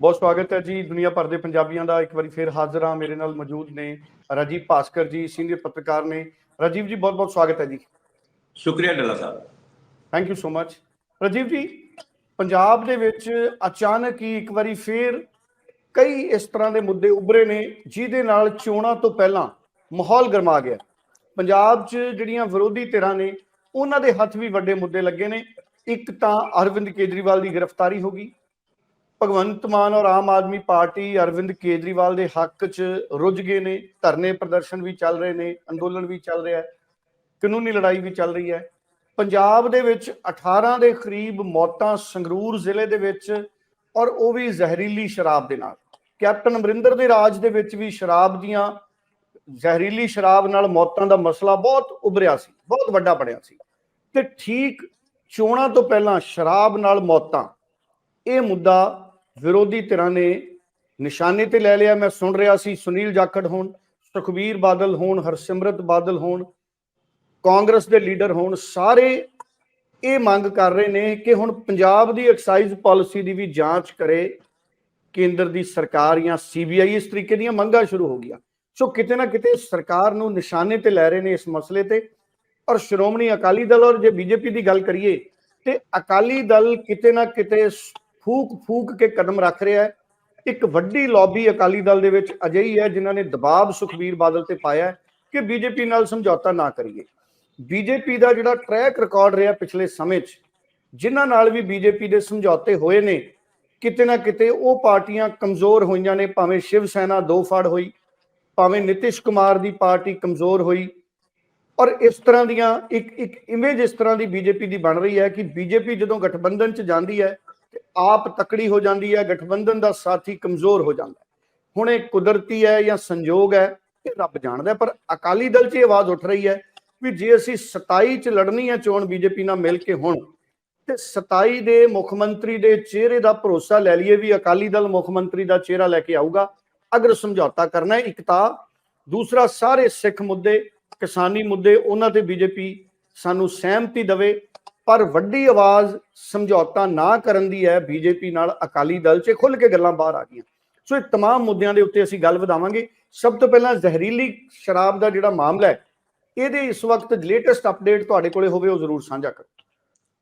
ਬਹੁਤ ਸਵਾਗਤ ਹੈ ਜੀ ਦੁਨੀਆ ਭਰ ਦੇ ਪੰਜਾਬੀਆਂ ਦਾ। ਇੱਕ ਵਾਰੀ ਫੇਰ ਹਾਜ਼ਰ ਹਾਂ ਮੇਰੇ ਨਾਲ ਮੌਜੂਦ ਨੇ ਰਾਜੀਵ ਭਾਸਕਰ ਜੀ ਸੀਨੀਅਰ ਪੱਤਰਕਾਰ ਨੇ। ਰਾਜੀਵ ਜੀ ਬਹੁਤ ਬਹੁਤ ਸਵਾਗਤ ਹੈ ਜੀ। ਸ਼ੁਕਰੀਆ Dalla Sahib. Thank you so much Rajiv ji Punjab ਦੇ ਵਿੱਚ ਅਚਾਨਕ ਹੀ ਇੱਕ ਵਾਰੀ ਫੇਰ ਕਈ ਇਸ ਤਰ੍ਹਾਂ ਦੇ ਮੁੱਦੇ ਉੱਭਰੇ ਨੇ ਜਿਹਦੇ ਨਾਲ ਚੋਣਾਂ ਤੋਂ ਪਹਿਲਾਂ ਮਾਹੌਲ ਗਰਮਾ ਗਿਆ। ਪੰਜਾਬ 'ਚ ਜਿਹੜੀਆਂ ਵਿਰੋਧੀ ਧਿਰਾਂ ਨੇ ਉਹਨਾਂ ਦੇ ਹੱਥ ਵੀ ਵੱਡੇ ਮੁੱਦੇ ਲੱਗੇ ਨੇ। ਇੱਕ ਤਾਂ ਅਰਵਿੰਦ ਕੇਜਰੀਵਾਲ ਦੀ ਗ੍ਰਿਫਤਾਰੀ ਹੋ ਗਈ। ਭਗਵੰਤ ਮਾਨ ਔਰ ਆਮ ਆਦਮੀ ਪਾਰਟੀ ਅਰਵਿੰਦ ਕੇਜਰੀਵਾਲ ਦੇ ਹੱਕ 'ਚ ਰੁੱਝ ਗਏ ਨੇ, ਧਰਨੇ ਪ੍ਰਦਰਸ਼ਨ ਵੀ ਚੱਲ ਰਹੇ ਨੇ, ਅੰਦੋਲਨ ਵੀ ਚੱਲ ਰਿਹਾ ਹੈ, ਕਾਨੂੰਨੀ ਲੜਾਈ ਵੀ ਚੱਲ ਰਹੀ ਹੈ। ਪੰਜਾਬ ਦੇ ਵਿੱਚ 18 ਦੇ ਕਰੀਬ ਮੌਤਾਂ ਸੰਗਰੂਰ ਜ਼ਿਲ੍ਹੇ ਦੇ ਵਿੱਚ ਔਰ ਉਹ ਵੀ ਜ਼ਹਿਰੀਲੀ ਸ਼ਰਾਬ ਦੇ ਨਾਲ। ਕੈਪਟਨ ਅਮਰਿੰਦਰ ਦੇ ਰਾਜ ਦੇ ਵਿੱਚ ਵੀ ਸ਼ਰਾਬ ਦੀਆਂ ਜ਼ਹਿਰੀਲੀ ਸ਼ਰਾਬ ਨਾਲ ਮੌਤਾਂ ਦਾ ਮਸਲਾ ਬਹੁਤ ਉਭਰਿਆ ਸੀ, ਬਹੁਤ ਵੱਡਾ ਬਣਿਆ ਸੀ। ਤੇ ਠੀਕ ਚੋਣਾਂ ਤੋਂ ਪਹਿਲਾਂ ਸ਼ਰਾਬ ਨਾਲ ਮੌਤਾਂ, ਇਹ ਮੁੱਦਾ ਵਿਰੋਧੀ ਧਿਰਾਂ ਨੇ ਨਿਸ਼ਾਨੇ ਤੇ ਲੈ ਲਿਆ। ਮੈਂ ਸੁਣ ਰਿਹਾ ਸੀ ਸੁਨੀਲ ਜਾਖੜ ਹੋਣ, ਸੁਖਬੀਰ ਬਾਦਲ ਹੋਣ, ਹਰਸਿਮਰਤ ਬਾਦਲ ਹੋਣ, ਕਾਂਗਰਸ ਦੇ ਲੀਡਰ ਹੋਣ। ਸਾਰੇ ਇਹ ਮੰਗ ਕਰ ਰਹੇ ਨੇ ਕਿ ਹੁਣ ਪੰਜਾਬ ਦੀ ਐਕਸਾਈਜ਼ ਪਾਲਿਸੀ ਦੀ ਵੀ ਜਾਂਚ ਕਰੇ। ਕੇਂਦਰ ਦੀ ਸਰਕਾਰ ਜਾਂ ਸੀਬੀਆਈ ਇਸ ਤਰੀਕੇ ਦੀਆਂ ਮੰਗਾਂ ਸ਼ੁਰੂ ਹੋ ਗਈਆਂ। ਸੋ ਕਿਤੇ ਨਾ ਕਿਤੇ ਸਰਕਾਰ ਨੂੰ ਨਿਸ਼ਾਨੇ ਤੇ ਲੈ ਰਹੇ ਨੇ ਇਸ ਮਸਲੇ ਤੇ। ਔਰ ਸ਼੍ਰੋਮਣੀ ਅਕਾਲੀ ਦਲ ਔਰ ਜੇ ਬੀਜੇਪੀ ਦੀ ਗੱਲ ਕਰੀਏ ਤੇ ਅਕਾਲੀ ਦਲ ਕਿਤੇ ਨਾ ਕਿਤੇ ਫੂਕ ਫੂਕ ਕੇ ਕਦਮ ਰੱਖ ਰਿਹਾ ਹੈ। ਇੱਕ ਵੱਡੀ ਲੌਬੀ ਅਕਾਲੀ ਦਲ ਦੇ ਵਿੱਚ ਅਜਿਹੀ ਹੈ ਜਿਨ੍ਹਾਂ ਨੇ ਦਬਾਅ ਸੁਖਬੀਰ ਬਾਦਲ ਤੇ ਪਾਇਆ ਹੈ ਕਿ ਬੀਜੇਪੀ ਨਾਲ ਸਮਝੌਤਾ ਨਾ ਕਰੀਏ। ਬੀਜੇਪੀ ਦਾ ਜਿਹੜਾ ਟਰੈਕ ਰਿਕਾਰਡ ਰਿਹਾ ਪਿਛਲੇ ਸਮੇਂ 'ਚ, ਜਿਨ੍ਹਾਂ ਨਾਲ ਵੀ ਬੀਜੇਪੀ ਦੇ ਸਮਝੌਤੇ ਹੋਏ ਨੇ, ਕਿਤੇ ਨਾ ਕਿਤੇ ਉਹ ਪਾਰਟੀਆਂ ਕਮਜ਼ੋਰ ਹੋਈਆਂ ਨੇ, ਭਾਵੇਂ ਸ਼ਿਵ ਸੈਨਾ ਦੋ ਫੜ ਹੋਈ, ਭਾਵੇਂ ਨਿਤਿਸ਼ ਕੁਮਾਰ ਦੀ ਪਾਰਟੀ ਕਮਜ਼ੋਰ ਹੋਈ। ਔਰ ਇਸ ਤਰ੍ਹਾਂ ਦੀਆਂ ਇੱਕ ਇੱਕ ਇਮੇਜ ਇਸ ਤਰ੍ਹਾਂ ਦੀ ਬੀਜੇਪੀ ਦੀ ਬਣ ਰਹੀ ਹੈ ਕਿ ਬੀਜੇਪੀ ਜਦੋਂ ਗਠਬੰਧਨ 'ਚ ਜਾਂਦੀ ਹੈ ਆਪ ਤਕੜੀ ਹੋ ਜਾਂਦੀ ਹੈ, ਗਠਬੰਧਨ ਦਾ ਸਾਥੀ ਕਮਜ਼ੋਰ ਹੋ ਜਾਂਦਾ ਹੈ। ਹੁਣ ਇਹ ਕੁਦਰਤੀ ਹੈ ਜਾਂ ਸੰਜੋਗ ਹੈ, ਇਹ ਰੱਬ ਜਾਣਦਾ ਪਰ ਅਕਾਲੀ ਦਲ 'ਚ ਇਹ ਆਵਾਜ਼ ਉੱਠ ਰਹੀ ਹੈ ਵੀ ਜੇ ਅਸੀਂ 27 'ਚ ਲੜਨੀ ਹੈ ਚੋਣ ਬੀਜੇਪੀ ਨਾਲ ਮਿਲ ਕੇ ਹੁਣ, ਤੇ 27 ਦੇ ਮੁੱਖ ਮੰਤਰੀ ਦੇ ਚਿਹਰੇ ਦਾ ਭਰੋਸਾ ਲੈ ਲਈਏ ਵੀ ਅਕਾਲੀ ਦਲ ਮੁੱਖ ਮੰਤਰੀ ਦਾ ਚਿਹਰਾ ਲੈ ਕੇ ਆਊਗਾ, ਅਗਰ ਸਮਝੌਤਾ ਕਰਨਾ ਹੈ ਇੱਕ ਤਾਂ, ਦੂਸਰਾ ਸਾਰੇ ਸਿੱਖ ਮੁੱਦੇ, ਕਿਸਾਨੀ ਮੁੱਦੇ, ਉਹਨਾਂ ਤੇ ਬੀਜੇਪੀ ਸਾਨੂੰ ਸਹਿਮਤੀ ਦੇਵੇ ਪਰ ਵੱਡੀ ਆਵਾਜ਼ ਸਮਝੌਤਾ ਨਾ ਕਰਨ ਦੀ ਹੈ ਬੀਜੇਪੀ ਨਾਲ ਅਕਾਲੀ ਦਲ 'ਚ ਖੁੱਲ ਕੇ ਗੱਲਾਂ ਬਾਹਰ ਆ ਗਈਆਂ ਸੋ ਇਹ तमाम ਮੁੱਦਿਆਂ ਦੇ ਉੱਤੇ ਅਸੀਂ ਗੱਲ ਵਧਾਵਾਂਗੇ ਸਭ ਤੋਂ ਪਹਿਲਾਂ ਜ਼ਹਿਰੀਲੀ ਸ਼ਰਾਬ ਦਾ ਜਿਹੜਾ ਮਾਮਲਾ ਹੈ ਇਹਦੇ ਇਸ ਵਕਤ ਲੇਟੈਸਟ ਅਪਡੇਟ ਤੁਹਾਡੇ ਕੋਲੇ ਹੋਵੇ ਉਹ ਜ਼ਰੂਰ ਸਾਂਝਾ ਕਰੋ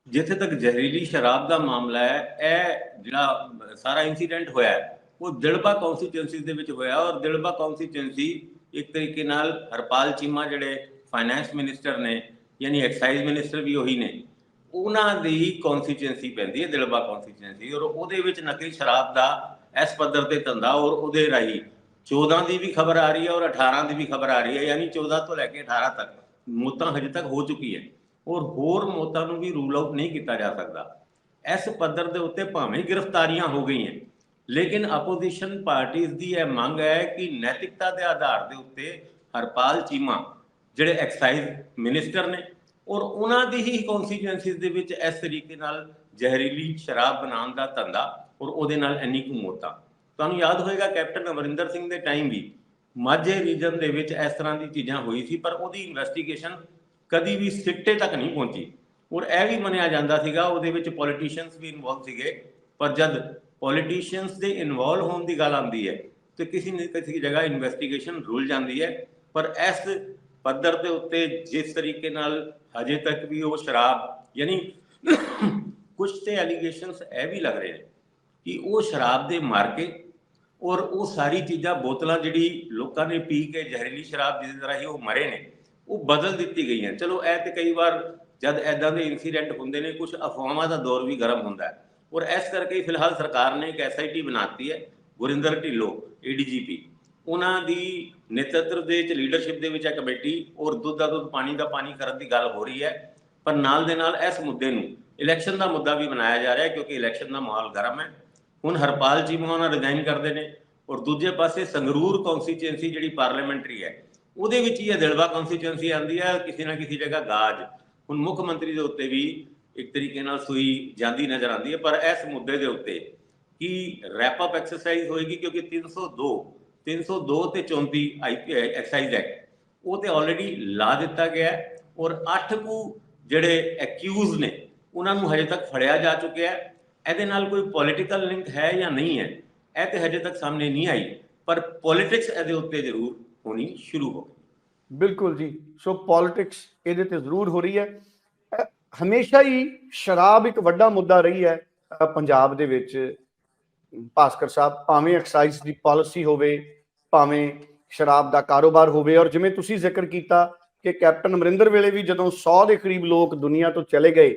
ਜਿੱਥੇ ਤੱਕ ਜ਼ਹਿਰੀਲੀ ਸ਼ਰਾਬ ਦਾ ਮਾਮਲਾ ਹੈ ਇਹ ਜਿਹੜਾ ਸਾਰਾ ਇਨਸੀਡੈਂਟ ਹੋਇਆ ਹੈ, ਉਹ ਦਿਲਬਾ ਕਨਸਟੀਚੁਐਂਸੀ ਦੇ ਵਿੱਚ ਹੋਇਆ ਔਰ ਦਿਲਬਾ ਕਨਸਟੀਚੁਐਂਸੀ ਇੱਕ ਤਰੀਕੇ ਨਾਲ ਹਰਪਾਲ ਚੀਮਾ ਜਿਹੜੇ ਫਾਈਨੈਂਸ ਮਿਨਿਸਟਰ ਨੇ ਯਾਨੀ ਐਕਸਾਈਜ਼ ਮਿਨਿਸਟਰ ਵੀ ਉਹੀ ਨੇ ਉਹਨਾਂ ਦੀ ਕਨਸਟੀਚੁਐਂਸੀ ਪੈਂਦੀ ਹੈ, ਦਿਲਬਾ ਕਨਸਟੀਚੁਐਂਸੀ ਔਰ ਉਹਦੇ ਵਿੱਚ ਨਕਲੀ ਸ਼ਰਾਬ ਦਾ ਇਸ ਪੱਧਰ ਤੇ ਧੰਦਾ ਔਰ ਉਹਦੇ ਰਾਹੀਂ 14 ਦੀ ਵੀ ਖਬਰ ਆ ਰਹੀ ਹੈ ਔਰ 18 ਦੀ ਵੀ ਖਬਰ ਆ ਰਹੀ ਹੈ, ਯਾਨੀ 14 ਤੋਂ ਲੈ ਕੇ 18 ਤੱਕ ਮੌਤਾਂ ਹਜੇ ਤੱਕ ਹੋ ਚੁੱਕੀ ਹੈ ਔਰ ਹੋਰ ਮੌਤਾਂ ਨੂੰ ਵੀ ਰੂਲ ਆਊਟ ਨਹੀਂ ਕੀਤਾ ਜਾ ਸਕਦਾ। ਇਸ ਪੱਧਰ ਦੇ ਉੱਤੇ ਭਾਵੇਂ ਗ੍ਰਿਫਤਾਰੀਆਂ ਹੋ ਗਈਆਂ, ਲੇਕਿਨ ਆਪੋਜੀਸ਼ਨ ਪਾਰਟੀਆਂ ਦੀ ਇਹ ਮੰਗ ਹੈ ਕਿ ਨੈਤਿਕਤਾ ਦੇ ਆਧਾਰ ਦੇ ਉੱਤੇ ਹਰਪਾਲ ਚੀਮਾ, ਜਿਹੜੇ ਐਕਸਾਈਜ਼ ਮਿਨਿਸਟਰ ਨੇ ਔਰ ਉਹਨਾਂ ਦੀ ਹੀ ਕਨਸਟੀਚੁਐਂਸੀਜ਼ ਦੇ ਵਿੱਚ ਇਸ ਤਰੀਕੇ ਨਾਲ ਜ਼ਹਿਰੀਲੀ ਸ਼ਰਾਬ ਬਣਾਉਣ ਦਾ ਧੰਦਾ ਔਰ ਉਹਦੇ ਨਾਲ ਇੰਨੀ ਕੁ ਮੌਤਾਂ। ਤੁਹਾਨੂੰ ਯਾਦ ਹੋਏਗਾ ਕੈਪਟਨ ਅਮਰਿੰਦਰ ਸਿੰਘ ਦੇ ਟਾਈਮ ਵੀ ਮਾਝੇ ਰੀਜਨ ਦੇ ਵਿੱਚ ਇਸ ਤਰ੍ਹਾਂ ਦੀ ਚੀਜ਼ਾਂ ਹੋਈ ਸੀ, ਪਰ ਉਹਦੀ ਇਨਵੈਸਟੀਗੇਸ਼ਨ ਕਦੀ ਵੀ ਸਿੱਟੇ ਤੱਕ ਨਹੀਂ ਪਹੁੰਚੀ। ਔਰ ਇਹ ਵੀ ਮੰਨਿਆ ਜਾਂਦਾ ਸੀਗਾ, ਉਹਦੇ ਵਿੱਚ ਪੋਲੀਟੀਸ਼ੀਅਨਸ ਵੀ ਇਨਵੋਲਵ ਸੀਗੇ, ਪਰ ਜਦ ਪੋਲੀਟੀਸ਼ੀਅਨਸ ਦੇ ਇਨਵੋਲਵ ਹੋਣ ਦੀ ਗੱਲ ਆਉਂਦੀ ਹੈ, ਤੇ ਕਿਸੇ ਨਾ ਕਿਸੇ ਜਗ੍ਹਾ ਇਨਵੈਸਟੀਗੇਸ਼ਨ ਰੁਲ ਜਾਂਦੀ ਹੈ, ਪਰ ਇਸ ਪੱਧਰ ਦੇ ਉੱਤੇ ਜਿਸ ਤਰੀਕੇ ਨਾਲ ਹਜੇ ਤੱਕ ਵੀ ਉਹ ਸ਼ਰਾਬ, ਯਾਨੀ ਕੁਝ ਤੇ ਐਲੀਗੇਸ਼ਨਸ ਇਹ ਵੀ ਲੱਗ ਰਹੇ ਨੇ ਕਿ ਉਹ ਸ਼ਰਾਬ ਦੇ ਮਾਰ ਕੇ ਔਰ ਉਹ ਸਾਰੀ ਚੀਜ਼ਾਂ, ਬੋਤਲਾਂ ਜਿਹੜੀ ਲੋਕਾਂ ਨੇ ਪੀ ਕੇ ਜ਼ਹਿਰੀਲੀ ਸ਼ਰਾਬ ਜਿਸ ਤਰ੍ਹਾਂ ਹੀ ਉਹ ਮਰੇ ਨੇ, ਉਹ ਬਦਲ ਦਿੱਤੀ ਗਈਆਂ। ਚਲੋ ਇਹ ਤੇ ਕਈ ਵਾਰ ਜਦ ਐਦਾਂ ਦੇ ਇਨਸੀਡੈਂਟ ਹੁੰਦੇ ਨੇ ਕੁਝ ਅਫਵਾਹਾਂ ਦਾ ਦੌਰ ਵੀ ਗਰਮ ਹੁੰਦਾ ਹੈ। ਔਰ ਇਸ ਕਰਕੇ ਫਿਲਹਾਲ ਸਰਕਾਰ ਨੇ ਇੱਕ ਐਸਆਈਟੀ ਬਣਾਤੀ ਹੈ, ਗੁਰਿੰਦਰ ਢਿੱਲੋਂ ਏਡੀਜੀਪੀ ਉਹਨਾਂ ਦੀ ਨੇਤਰਤਵ ਦੇ ਵਿੱਚ ਲੀਡਰਸ਼ਿਪ ਦੇ ਵਿੱਚ ਇਹ ਕਮੇਟੀ ਔਰ ਦੁੱਧ ਦਾ ਦੁੱਧ, ਪਾਣੀ ਦਾ ਪਾਣੀ ਕਰਨ ਦੀ ਗੱਲ ਹੋ ਰਹੀ ਹੈ। ਪਰ ਨਾਲ ਦੇ ਨਾਲ ਇਸ ਮੁੱਦੇ ਨੂੰ ਇਲੈਕਸ਼ਨ ਦਾ ਮੁੱਦਾ ਵੀ ਬਣਾਇਆ ਜਾ ਰਿਹਾ ਹੈ, ਕਿਉਂਕਿ ਇਲੈਕਸ਼ਨ ਦਾ ਮਾਹੌਲ ਗਰਮ ਹੈ। ਹੁਣ ਹਰਪਾਲ ਚੀਮਾ ਮੋਹਨ ਰਿਜ਼ਾਈਨ ਕਰਦੇ ਨੇ, ਔਰ ਦੂਜੇ ਪਾਸੇ ਸੰਗਰੂਰ ਕਨਸਟੀਚੁਐਂਸੀ ਜਿਹੜੀ ਪਾਰਲੀਮੈਂਟਰੀ ਹੈ, ਉਹਦੇ ਵਿੱਚ ਹੀ ਇਹ ਦਿਲਵਾ ਕਨਸਟੀਚੁਐਂਸੀ ਆਂਦੀ ਹੈ, ਕਿਸੇ ਨਾ ਕਿਸੇ ਜਗ੍ਹਾ ਗਾਜ। ਹੁਣ ਮੁੱਖ ਮੰਤਰੀ ਦੇ ਉੱਤੇ ਵੀ ਇੱਕ ਤਰੀਕੇ ਨਾਲ ਸੂਈ ਜਾਂਦੀ ਨਜ਼ਰ ਆਉਂਦੀ ਹੈ, ਪਰ ਇਸ ਮੁੱਦੇ ਦੇ ਉੱਤੇ ਕੀ ਰੈਪ ਅਪ ਐਕਸਰਸਾਈਜ਼ ਹੋਏਗੀ? ਕਿਉਂਕਿ 302 302 ਤੇ 34 ਆਈਪੀ ਐਕਸਾਈਜ਼ ਐਕਟ ਉਹ ਤੇ ਆਲਰੇਡੀ ਲਾ ਦਿੱਤਾ ਗਿਆ ਹੈ ਔਰ 8 ਕੁ ਜਿਹੜੇ ਐਕਿਊਜ਼ ਨੇ, ਉਹਨਾਂ ਨੂੰ ਹਜੇ ਤੱਕ ਫੜਿਆ ਜਾ ਚੁੱਕਿਆ ਹੈ। ਇਹਦੇ ਨਾਲ ਕੋਈ ਪੋਲਿਟੀਕਲ ਲਿੰਕ ਹੈ ਜਾਂ ਨਹੀਂ ਹੈ, ਇਹ ਤੇ ਹਜੇ ਤੱਕ ਸਾਹਮਣੇ ਨਹੀਂ ਆਈ, ਪਰ ਪੋਲਿਟਿਕਸ ਇਹਦੇ ਉੱਤੇ ਜ਼ਰੂਰ ਹੋਣੀ ਸ਼ੁਰੂ ਹੋ ਗਈ। ਬਿਲਕੁਲ ਜੀ। ਸੋ ਪੋਲਿਟਿਕਸ ਇਹਦੇ ਤੇ ਜ਼ਰੂਰ ਹੋ ਰਹੀ ਹੈ। ਹਮੇਸ਼ਾ ਹੀ ਸ਼ਰਾਬ ਇੱਕ ਵੱਡਾ ਮੁੱਦਾ ਰਹੀ ਹੈ ਪੰਜਾਬ ਦੇ ਵਿੱਚ। ਭਾਸਕਰ ਸਾਹਿਬ, ਭਾਵੇਂ ਐਕਸਾਈਜ਼ ਦੀ ਪਾਲਿਸੀ ਹੋਵੇ, ਭਾਵੇਂ ਸ਼ਰਾਬ ਦਾ ਕਾਰੋਬਾਰ ਹੋਵੇ ਔਰ ਜਿਵੇਂ ਤੁਸੀਂ ਜ਼ਿਕਰ ਕੀਤਾ ਕਿ ਕੈਪਟਨ ਅਮਰਿੰਦਰ ਵੇਲੇ ਵੀ ਜਦੋਂ 100 ਦੇ ਕਰੀਬ ਲੋਕ ਦੁਨੀਆ ਤੋਂ ਚਲੇ ਗਏ,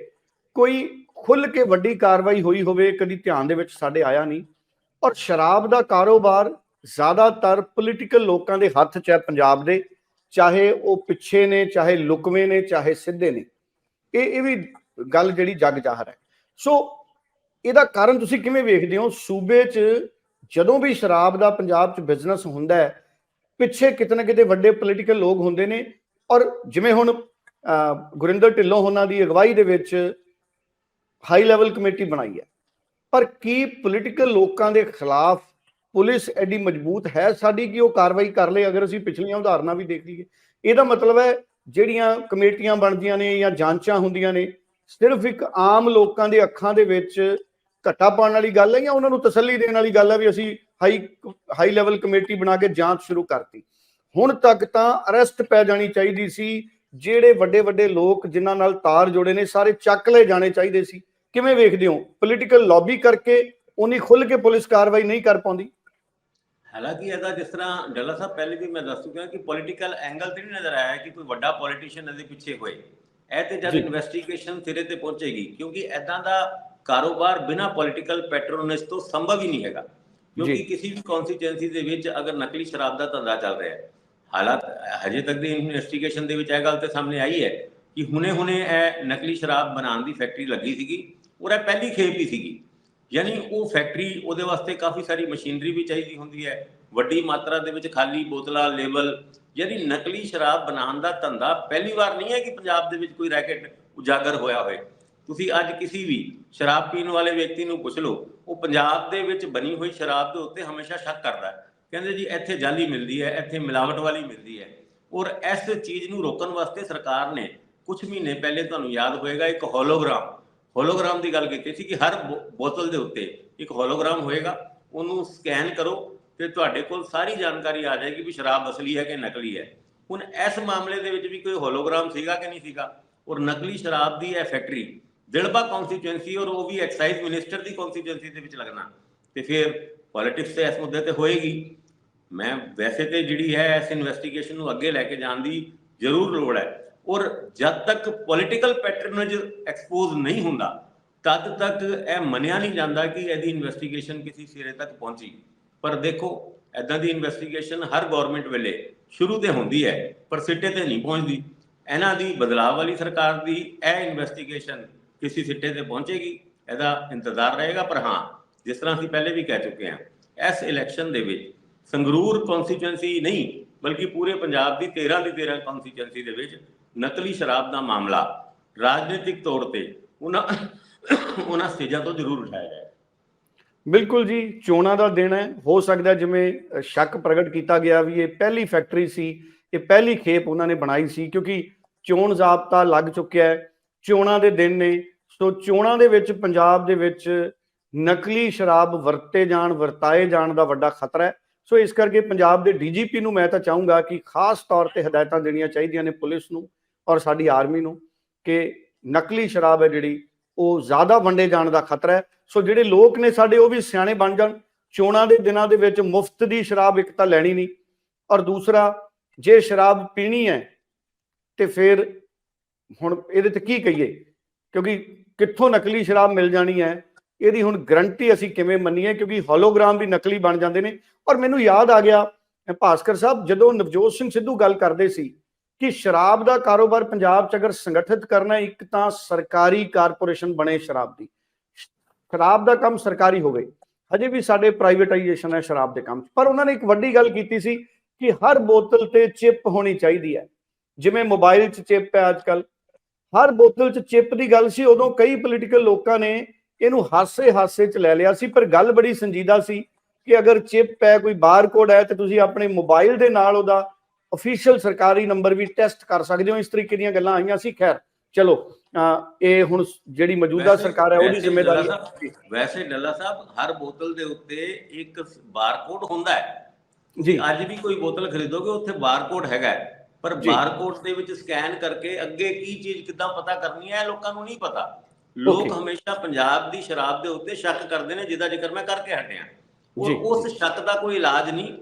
ਕੋਈ ਖੁੱਲ ਕੇ ਵੱਡੀ ਕਾਰਵਾਈ ਹੋਈ ਹੋਵੇ, ਕਦੀ ਧਿਆਨ ਦੇ ਵਿੱਚ ਸਾਡੇ ਆਇਆ ਨਹੀਂ। ਔਰ ਸ਼ਰਾਬ ਦਾ ਕਾਰੋਬਾਰ ਜ਼ਿਆਦਾਤਰ ਪੋਲੀਟੀਕਲ ਲੋਕਾਂ ਦੇ ਹੱਥ 'ਚ ਹੈ ਪੰਜਾਬ ਦੇ, ਚਾਹੇ ਉਹ ਪਿੱਛੇ ਨੇ, ਚਾਹੇ ਲੁਕਵੇਂ ਨੇ, ਚਾਹੇ ਸਿੱਧੇ ਨੇ। ਇਹ ਇਹ ਵੀ ਗੱਲ ਜਿਹੜੀ ਜੱਗ ਜ਼ਾਹਰ ਹੈ। ਸੋ ਇਹਦਾ ਕਾਰਨ ਤੁਸੀਂ ਕਿਵੇਂ ਵੇਖਦੇ ਹੋ? ਸੂਬੇ 'ਚ ਜਦੋਂ ਵੀ ਸ਼ਰਾਬ ਦਾ ਪੰਜਾਬ 'ਚ ਬਿਜ਼ਨਸ ਹੁੰਦਾ ਹੈ, ਪਿੱਛੇ ਕਿਤੇ ਨਾ ਕਿਤੇ ਵੱਡੇ ਪੋਲੀਟੀਕਲ ਲੋਕ ਹੁੰਦੇ ਨੇ ਔਰ ਜਿਵੇਂ ਹੁਣ ਗੁਰਿੰਦਰ ਢਿੱਲੋਂ ਉਹਨਾਂ ਦੀ ਅਗਵਾਈ ਦੇ ਵਿੱਚ ਹਾਈ ਲੈਵਲ ਕਮੇਟੀ ਬਣਾਈ ਹੈ। ਪਰ ਕੀ ਪੋਲੀਟੀਕਲ ਲੋਕਾਂ ਦੇ ਖਿਲਾਫ ਪੁਲਿਸ ਐਡੀ ਮਜ਼ਬੂਤ ਹੈ ਸਾਡੀ ਕਿ ਉਹ ਕਾਰਵਾਈ ਕਰ ਲੇ ਅਗਰ ਅਸੀਂ ਪਿਛਲੀਆਂ ਉਦਾਹਰਨਾਂ ਵੀ ਦੇਖ ਲਈਏ, ਇਹਦਾ ਮਤਲਬ ਹੈ ਜਿਹੜੀਆਂ ਕਮੇਟੀਆਂ ਬਣਦੀਆਂ ਨੇ ਜਾਂ ਜਾਂਚਾਂ ਹੁੰਦੀਆਂ ਨੇ, ਸਿਰਫ ਇੱਕ ਆਮ ਲੋਕਾਂ ਦੇ ਅੱਖਾਂ ਦੇ ਵਿੱਚ ਘੱਟਾ ਪਾਉਣ ਵਾਲੀ ਗੱਲ ਹੈ ਜਾਂ ਉਹਨਾਂ ਨੂੰ ਤਸੱਲੀ ਦੇਣ ਵਾਲੀ ਗੱਲ ਹੈ ਵੀ ਅਸੀਂ ਹਾਈ ਹਾਈ ਲੈਵਲ ਕਮੇਟੀ ਬਣਾ ਕੇ ਜਾਂਚ ਸ਼ੁਰੂ ਕਰਤੀ। ਹੁਣ ਤੱਕ ਤਾਂ ਅਰੈਸਟ ਪੈ ਜਾਣੀ ਚਾਹੀਦੀ ਸੀ। ਜਿਹੜੇ ਵੱਡੇ ਵੱਡੇ ਲੋਕ ਜਿਨ੍ਹਾਂ ਨਾਲ ਤਾਰ ਜੋੜੇ ਨੇ ਸਾਰੇ ਚੱਕ ਲਏ ਜਾਣੇ ਚਾਹੀਦੇ ਸੀ। ਕਿਵੇਂ ਵੇਖਦੇ ਹੋ? ਪੋਲੀਟੀਕਲ ਲੌਬੀ ਕਰਕੇ ਉਨੀ ਖੁੱਲ ਕੇ ਪੁਲਿਸ ਕਾਰਵਾਈ ਨਹੀਂ ਕਰ ਪਾਉਂਦੀ? ਹਾਲਾਂਕਿ ਇਹਦਾ ਜਿਸ ਤਰ੍ਹਾਂ ਡੱਲਾ ਸਾਹਿਬ ਪਹਿਲੇ ਵੀ ਮੈਂ ਦੱਸ ਚੁੱਕਿਆ ਕਿ ਪੋਲੀਟੀਕਲ ਐਂਗਲ ਤੇ ਨਹੀਂ ਨਜ਼ਰ ਆਇਆ ਕਿ ਕੋਈ ਵੱਡਾ ਪੋਲੀਟੀਸ਼ੀਅਨ ਇਹਦੇ ਪਿੱਛੇ ਹੋਏ। ਇਹ ਤੇ ਜਦ। ਇਨਵੈਸਟੀਗੇਸ਼ਨ ਸਿਰੇ ਤੇ ਪਹੁੰਚੇਗੀ ਕਿਉਂਕਿ ਐਦਾਂ ਦਾ ਕਾਰੋਬਾਰ ਬਿਨਾ ਪੋਲੀਟੀਕਲ ਪੈਟਰੋਨੇਜ ਤੋਂ ਸੰਭਵ ਹੀ ਨਹੀਂ ਹੈਗਾ। ਕਿਉਂਕਿ। ਕਿਸੇ ਵੀ ਕਨਸਟੀਚੁਐਂਸੀ ਦੇ ਵਿੱਚ ਅਗਰ ਨਕਲੀ ਸ਼ਰਾਬ ਦਾ ਧੰਦਾ ਚੱਲ ਰਿਹਾ ਹੈ ਹਾਲਾਤ ਹਜੇ ਤੱਕ ਦੀ ਇਨਵੈਸਟੀਗੇਸ਼ਨ ਦੇ ਵਿੱਚ ਇਹ ਗੱਲ ਤੇ ਸਾਹਮਣੇ ਆਈ ਹੈ ਕਿ ਹੁਣੇ-ਹੁਣੇ ਇਹ ਨਕਲੀ ਸ਼ਰਾਬ ਬਣਾਉਣ ਦੀ ਫੈਕਟਰੀ ਲੱਗੀ ਸੀਗੀ ਔਰ ਇਹ ਪਹਿਲੀ ਖੇਪ ਹੀ ਸੀਗੀ। ਯਾਨੀ ਉਹ ਫੈਕਟਰੀ ਉਹਦੇ ਵਾਸਤੇ ਕਾਫੀ ਸਾਰੀ ਮਸ਼ੀਨਰੀ ਵੀ ਚਾਹੀਦੀ ਹੁੰਦੀ ਹੈ ਵੱਡੀ ਮਾਤਰਾ ਦੇ ਵਿੱਚ ਖਾਲੀ ਬੋਤਲਾਂ ਲੇਬਲ ਯਾਨੀ ਨਕਲੀ ਸ਼ਰਾਬ ਬਣਾਉਣ ਦਾ ਧੰਦਾ ਪਹਿਲੀ ਵਾਰ ਨਹੀਂ ਹੈ ਕਿ ਪੰਜਾਬ ਦੇ ਵਿੱਚ ਕੋਈ ਰੈਕਟ ਉਜਾਗਰ ਹੋਇਆ ਹੋਵੇ। ਤੁਸੀਂ ਅੱਜ ਕਿਸੇ ਵੀ ਸ਼ਰਾਬ ਪੀਣ ਵਾਲੇ ਵਿਅਕਤੀ ਨੂੰ ਪੁੱਛ ਲਓ, ਉਹ ਪੰਜਾਬ ਦੇ ਵਿੱਚ ਬਣੀ ਹੋਈ ਸ਼ਰਾਬ ਦੇ ਉੱਤੇ ਹਮੇਸ਼ਾ ਸ਼ੱਕ ਕਰਦਾ ਹੈ। ਕਹਿੰਦੇ ਜੀ, ਇੱਥੇ ਜਾਲੀ ਮਿਲਦੀ ਹੈ, ਇੱਥੇ ਮਿਲਾਵਟ ਵਾਲੀ ਮਿਲਦੀ ਹੈ। ਔਰ ਇਸ ਚੀਜ਼ ਨੂੰ ਰੋਕਣ ਵਾਸਤੇ ਸਰਕਾਰ ਨੇ ਕੁਝ ਮਹੀਨੇ ਪਹਿਲੇ ਤੁਹਾਨੂੰ ਯਾਦ ਹੋਏਗਾ, ਇੱਕ ਹੋਲੋਗ੍ਰਾਮ ਹੋਲੋਗ੍ਰਾਮ ਦੀ ਗੱਲ ਕੀਤੀ ਸੀ ਕਿ ਹਰ ਬੋ- ਬੋਤਲ ਦੇ ਉੱਤੇ ਇੱਕ ਹੋਲੋਗ੍ਰਾਮ ਹੋਏਗਾ, ਉਹਨੂੰ ਸਕੈਨ ਕਰੋ ਤੇ ਤੁਹਾਡੇ ਕੋਲ ਸਾਰੀ ਜਾਣਕਾਰੀ ਆ ਜਾਏਗੀ ਵੀ ਸ਼ਰਾਬ ਅਸਲੀ ਹੈ ਕਿ ਨਕਲੀ ਹੈ। ਹੁਣ ਇਸ ਮਾਮਲੇ ਦੇ ਵਿੱਚ ਵੀ ਕੋਈ ਹੋਲੋਗ੍ਰਾਮ ਸੀਗਾ ਕਿ ਨਹੀਂ ਸੀਗਾ? ਔਰ ਨਕਲੀ ਸ਼ਰਾਬ ਦੀ ਇਹ ਫੈਕਟਰੀ ਦਿਲਬਾ ਕਨਸਟੀਚੁਐਂਸੀ ਔਰ ਉਹ ਵੀ ਐਕਸਾਈਜ਼ ਮਿਨਿਸਟਰ ਦੀ ਕਨਸਟੀਚੁਐਂਸੀ ਦੇ ਵਿੱਚ ਲੱਗਣਾ। ਤੇ ਫਿਰ ਪੋਲਿਟਿਕਸ ਤੇ ਇਸ ਮੁੱਦੇ ਤੇ ਹੋਏਗੀ। ਮੈਂ ਵੈਸੇ ਤੇ ਜਿਹੜੀ ਹੈ ਇਸ ਇਨਵੈਸਟੀਗੇਸ਼ਨ ਨੂੰ ਅੱਗੇ ਲੈ ਕੇ ਜਾਣ ਦੀ ਜ਼ਰੂਰ ਲੋੜ ਹੈ। ਔਰ ਜਦ ਤੱਕ ਪੋਲਿਟੀਕਲ ਪੈਟਰਨਜ ਐਕਸਪੋਜ਼ ਨਹੀਂ ਹੁੰਦਾ, ਤਦ ਤੱਕ ਇਹ ਮੰਨਿਆ ਨਹੀਂ ਜਾਂਦਾ ਕਿ ਇਹਦੀ ਇਨਵੈਸਟੀਗੇਸ਼ਨ ਕਿਸੇ ਸਿਰੇ ਤੱਕ ਪਹੁੰਚੀ। ਪਰ ਦੇਖੋ ਐਦਾਂ ਦੀ ਇਨਵੈਸਟੀਗੇਸ਼ਨ ਹਰ ਗਵਰਨਮੈਂਟ ਵੇਲੇ ਸ਼ੁਰੂ ਤੇ ਹੁੰਦੀ ਹੈ, ਪਰ ਸਿੱਟੇ ਤੇ ਨਹੀਂ ਪਹੁੰਚਦੀ। ਇਹਨਾਂ ਦੀ ਬਦਲਾਅ ਵਾਲੀ ਸਰਕਾਰ ਦੀ ਇਹ ਇਨਵੈਸਟੀਗੇਸ਼ਨ ਕਿਸੇ ਸਿੱਟੇ ਤੇ ਪਹੁੰਚੇਗੀ, ਇਹਦਾ ਇੰਤਜ਼ਾਰ ਰਹੇਗਾ, ਪਰ ਹਾਂ, ਜਿਸ ਤਰ੍ਹਾਂ ਅਸੀਂ ਪਹਿਲੇ ਵੀ ਕਹਿ ਚੁੱਕੇ ਹਾਂ, ਇਸ ਇਲੈਕਸ਼ਨ ਦੇ ਵਿੱਚ ਸੰਗਰੂਰ ਕਨਸਟੀਚੁਐਂਸੀ ਨਹੀਂ, ਬਲਕਿ ਪੂਰੇ ਪੰਜਾਬ ਦੀ 13 ਦੀ 13 ਕਨਸਟੀਚੁਐਂਸੀ ਦੇ ਵਿੱਚ ਨਕਲੀ ਸ਼ਰਾਬ ਦਾ ਮਾਮਲਾ ਰਾਜਨੀਤਿਕ ਤੌਰ ਤੇ ਉਹਨਾਂ ਉਹਨਾਂ ਸਟੇਜਾਂ ਤੋਂ ਜ਼ਰੂਰ ਉਠਾਇਆ ਜਾਏ ਬਿਲਕੁਲ ਜੀ, ਚੋਣਾਂ ਦਾ ਦਿਨ ਹੈ, ਹੋ ਸਕਦਾ ਜਿਵੇਂ ਸ਼ੱਕ ਪ੍ਰਗਟ ਕੀਤਾ ਗਿਆ ਵੀ ਇਹ ਪਹਿਲੀ ਫੈਕਟਰੀ ਸੀ, ਇਹ ਪਹਿਲੀ ਖੇਪ ਉਹਨਾਂ ਨੇ ਬਣਾਈ ਸੀ, ਕਿਉਂਕਿ ਚੋਣ ਜ਼ਾਬਤਾ ਲੱਗ ਚੁੱਕਿਆ ਹੈ, ਚੋਣਾਂ ਦੇ ਦਿਨ ਨੇ ਸੋ ਚੋਣਾਂ ਦੇ ਵਿੱਚ, ਪੰਜਾਬ ਦੇ ਵਿੱਚ ਨਕਲੀ ਸ਼ਰਾਬ ਵਰਤੇ ਜਾਣ, ਵਰਤਾਏ ਜਾਣ ਦਾ ਵੱਡਾ ਖਤਰਾ ਹੈ। ਸੋ ਇਸ ਕਰਕੇ ਪੰਜਾਬ ਦੇ ਡੀਜੀਪੀ ਨੂੰ ਮੈਂ ਤਾਂ ਚਾਹੂੰਗਾ ਕਿ ਖਾਸ ਤੌਰ ਤੇ ਹਦਾਇਤਾਂ ਦੇਣੀਆਂ ਚਾਹੀਦੀਆਂ ਨੇ ਪੁਲਿਸ ਨੂੰ ਔਰ ਸਾਡੀ ਆਰਮੀ ਨੂੰ ਕਿ ਨਕਲੀ ਸ਼ਰਾਬ ਹੈ ਜਿਹੜੀ, ਉਹ ਜ਼ਿਆਦਾ ਵੰਡੇ ਜਾਣ ਦਾ ਖਤਰਾ ਹੈ। ਸੋ ਜਿਹੜੇ ਲੋਕ ਨੇ ਸਾਡੇ, ਉਹ ਵੀ ਸਿਆਣੇ ਬਣ ਜਾਣ। ਚੋਣਾਂ ਦੇ ਦਿਨਾਂ ਦੇ ਵਿੱਚ ਮੁਫਤ ਦੀ ਸ਼ਰਾਬ ਇੱਕ ਤਾਂ ਲੈਣੀ ਨਹੀਂ ਔਰ ਦੂਸਰਾ, ਜੇ ਸ਼ਰਾਬ ਪੀਣੀ ਹੈ ਤੇ ਫਿਰ ਹੁਣ ਇਹਦੇ ਤੇ ਕੀ ਕਹੀਏ? ਕਿਉਂਕਿ ਕਿੱਥੋਂ ਨਕਲੀ ਸ਼ਰਾਬ ਮਿਲ ਜਾਣੀ ਹੈ? ਇਹਦੀ ਹੁਣ ਗਰੰਟੀ ਅਸੀਂ ਕਿਵੇਂ ਮੰਨੀਏ? ਕਿਉਂਕਿ ਹੋਲੋਗ੍ਰਾਮ ਵੀ ਨਕਲੀ ਬਣ ਜਾਂਦੇ ਨੇ। ਔਰ ਮੈਨੂੰ ਯਾਦ ਆ ਗਿਆ ਭਾਸਕਰ ਸਾਹਿਬ, ਜਦੋਂ ਨਵਜੋਤ ਸਿੰਘ ਸਿੱਧੂ ਗੱਲ ਕਰਦੇ ਸੀ ਕਿ ਸ਼ਰਾਬ ਦਾ ਕਾਰੋਬਾਰ ਪੰਜਾਬ 'ਚ ਅਗਰ ਸੰਗਠਿਤ ਕਰਨਾ ਇੱਕ ਤਾਂ ਸਰਕਾਰੀ ਕਾਰਪੋਰੇਸ਼ਨ ਬਣੇ ਸ਼ਰਾਬ ਦੀ। ਸ਼ਰਾਬ ਦਾ ਕੰਮ ਸਰਕਾਰੀ ਹੋਵੇ। ਹਜੇ ਵੀ ਸਾਡੇ ਪ੍ਰਾਈਵੇਟਾਈਜੇਸ਼ਨ ਹੈ ਸ਼ਰਾਬ ਦੇ ਕੰਮ 'ਚ। ਪਰ ਉਹਨਾਂ ਨੇ ਇੱਕ ਵੱਡੀ ਗੱਲ ਕੀਤੀ ਸੀ ਕਿ ਹਰ ਬੋਤਲ ਤੇ ਚਿਪ ਹੋਣੀ ਚਾਹੀਦੀ ਹੈ। ਜਿਵੇਂ ਮੋਬਾਈਲ 'ਚ ਚਿਪ ਹੈ ਅੱਜਕੱਲ ਹਰ ਬੋਤਲ 'ਚ ਚਿਪ ਦੀ ਗੱਲ ਸੀ ਉਦੋਂ ਕਈ ਪੋਲੀਟੀਕਲ ਲੋਕਾਂ ਨੇ ਇਹਨੂੰ ਹਾਸੇ ਹਾਸੇ 'ਚ ਲੈ ਲਿਆ ਸੀ ਪਰ ਗੱਲ ਬੜੀ ਸੰਜੀਦਾ ਸੀ ਕਿ ਅਗਰ ਚਿਪ ਹੈ ਕੋਈ ਬਾਰਕੋਡ ਹੈ ਤੇ ਤੁਸੀਂ ਆਪਣੇ ਮੋਬਾਈਲ ਦੇ ਨਾਲ ਉਹਦਾ ਅਫੀਸ਼ੀਅਲ ਸਰਕਾਰੀ ਨੰਬਰ ਵੀ ਟੈਸਟ ਕਰ ਸਕਦੇ ਹੋ ਇਸ ਤਰੀਕੇ ਦੀਆਂ ਗੱਲਾਂ ਆਈਆਂ ਸੀ। ਖੈਰ ਚਲੋ ਇਹ ਹੁਣ ਜਿਹੜੀ ਮੌਜੂਦਾ ਸਰਕਾਰ ਹੈ ਉਹਦੀ ਜ਼ਿੰਮੇਵਾਰੀ ਵੈਸੇ ਡੱਲਾ ਸਾਹਿਬ ਹਰ ਬੋਤਲ ਦੇ ਉੱਤੇ ਇੱਕ ਬਾਰਕੋਡ ਹੁੰਦਾ ਹੈ। ਜੀ। ਅੱਜ ਵੀ ਕੋਈ ਬੋਤਲ ਖਰੀਦੋਗੇ ਉੱਥੇ ਬਾਰਕੋਡ ਹੈਗਾ ਹੈ। ਪਰ। ਬਾਰਕੋਡ ਦੇ ਵਿੱਚ ਸਕੈਨ ਕਰਕੇ ਅੱਗੇ ਕੀ ਚੀਜ਼ ਕਿੱਦਾਂ ਪਤਾ ਕਰਨੀ ਹੈ ਇਹ ਲੋਕਾਂ ਨੂੰ ਨਹੀਂ ਪਤਾ ਲੋਕ. ਹਮੇਸ਼ਾ ਪੰਜਾਬ ਦੀ ਸ਼ਰਾਬ ਦੇ ਉੱਤੇ ਸ਼ੱਕ ਕਰਦੇ ਨੇ ਜਿਹਦਾ ਜ਼ਿਕਰ ਮੈਂ ਕਰਕੇ ਹਟਿਆ ਔਰ। ਉਸ ਸ਼ੱਕ ਦਾ ਕੋਈ ਇਲਾਜ ਨਹੀਂ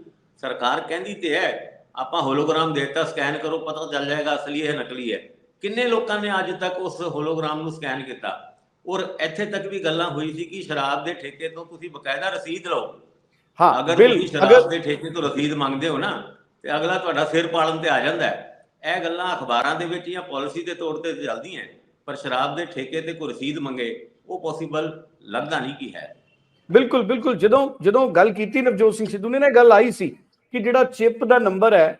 ਸਰਕਾਰ ਕਹਿੰਦੀ ਤੇ ਹੈ ਆਪਾਂ ਹੋਲੋਗ੍ਰਾਮ ਦੇਤਾ ਸਕੈਨ ਕਰੋ ਪਤਾ ਚੱਲ ਜਾਏਗਾ ਅਸਲੀ ਹੈ ਨਕਲੀ ਹੈ ਕਿੰਨੇ ਲੋਕਾਂ ਨੇ ਅੱਜ ਤੱਕ ਉਸ ਹੋਲੋਗ੍ਰਾਮ ਨੂੰ ਸਕੈਨ ਕੀਤਾ ਔਰ ਇੱਥੇ ਤੱਕ ਵੀ ਗੱਲਾਂ ਹੋਈ ਸੀ ਕਿ ਸ਼ਰਾਬ ਦੇ ਠੇਕੇ ਤੋਂ ਤੁਸੀਂ ਬਕਾਇਦਾ ਰਸੀਦ ਲਓ ਹਾਂ ਅਗਰ ਤੁਸੀਂ ਸ਼ਰਾਬ ਦੇ ਠੇਕੇ ਤੋਂ ਰਸੀਦ ਮੰਗਦੇ ਹੋ ਨਾ ਤੇ ਅਗਲਾ ਤੁਹਾਡਾ ਸਿਰ ਪਾੜਨ ਤੇ ਆ ਜਾਂਦਾ ਹੈ। ਇਹ ਗੱਲਾਂ ਅਖਬਾਰਾਂ ਦੇ ਵਿੱਚ ਜਾਂ ਪਾਲਿਸੀ ਦੇ ਤੌਰ ਤੇ ਚੱਲਦੀਆਂ ਪਰ ਸ਼ਰਾਬ ਦੇ ਠੇਕੇ ਤੇ ਕੋਈ ਰਸੀਦ ਮੰਗੇ, ਉਹ ਪੋਸੀਬਲ ਲੱਗਦਾ ਨਹੀਂ ਕਿ ਹੈ। ਬਿਲਕੁਲ ਬਿਲਕੁਲ। ਜਦੋਂ ਜਦੋਂ ਗੱਲ ਕੀਤੀ ਨਵਜੋਤ ਸਿੰਘ ਸਿੱਧੂ ਨੇ ਨਾ ਗੱਲ ਆਈ ਸੀ ਕਿ ਜਿਹੜਾ ਚਿਪ ਦਾ ਨੰਬਰ ਹੈ,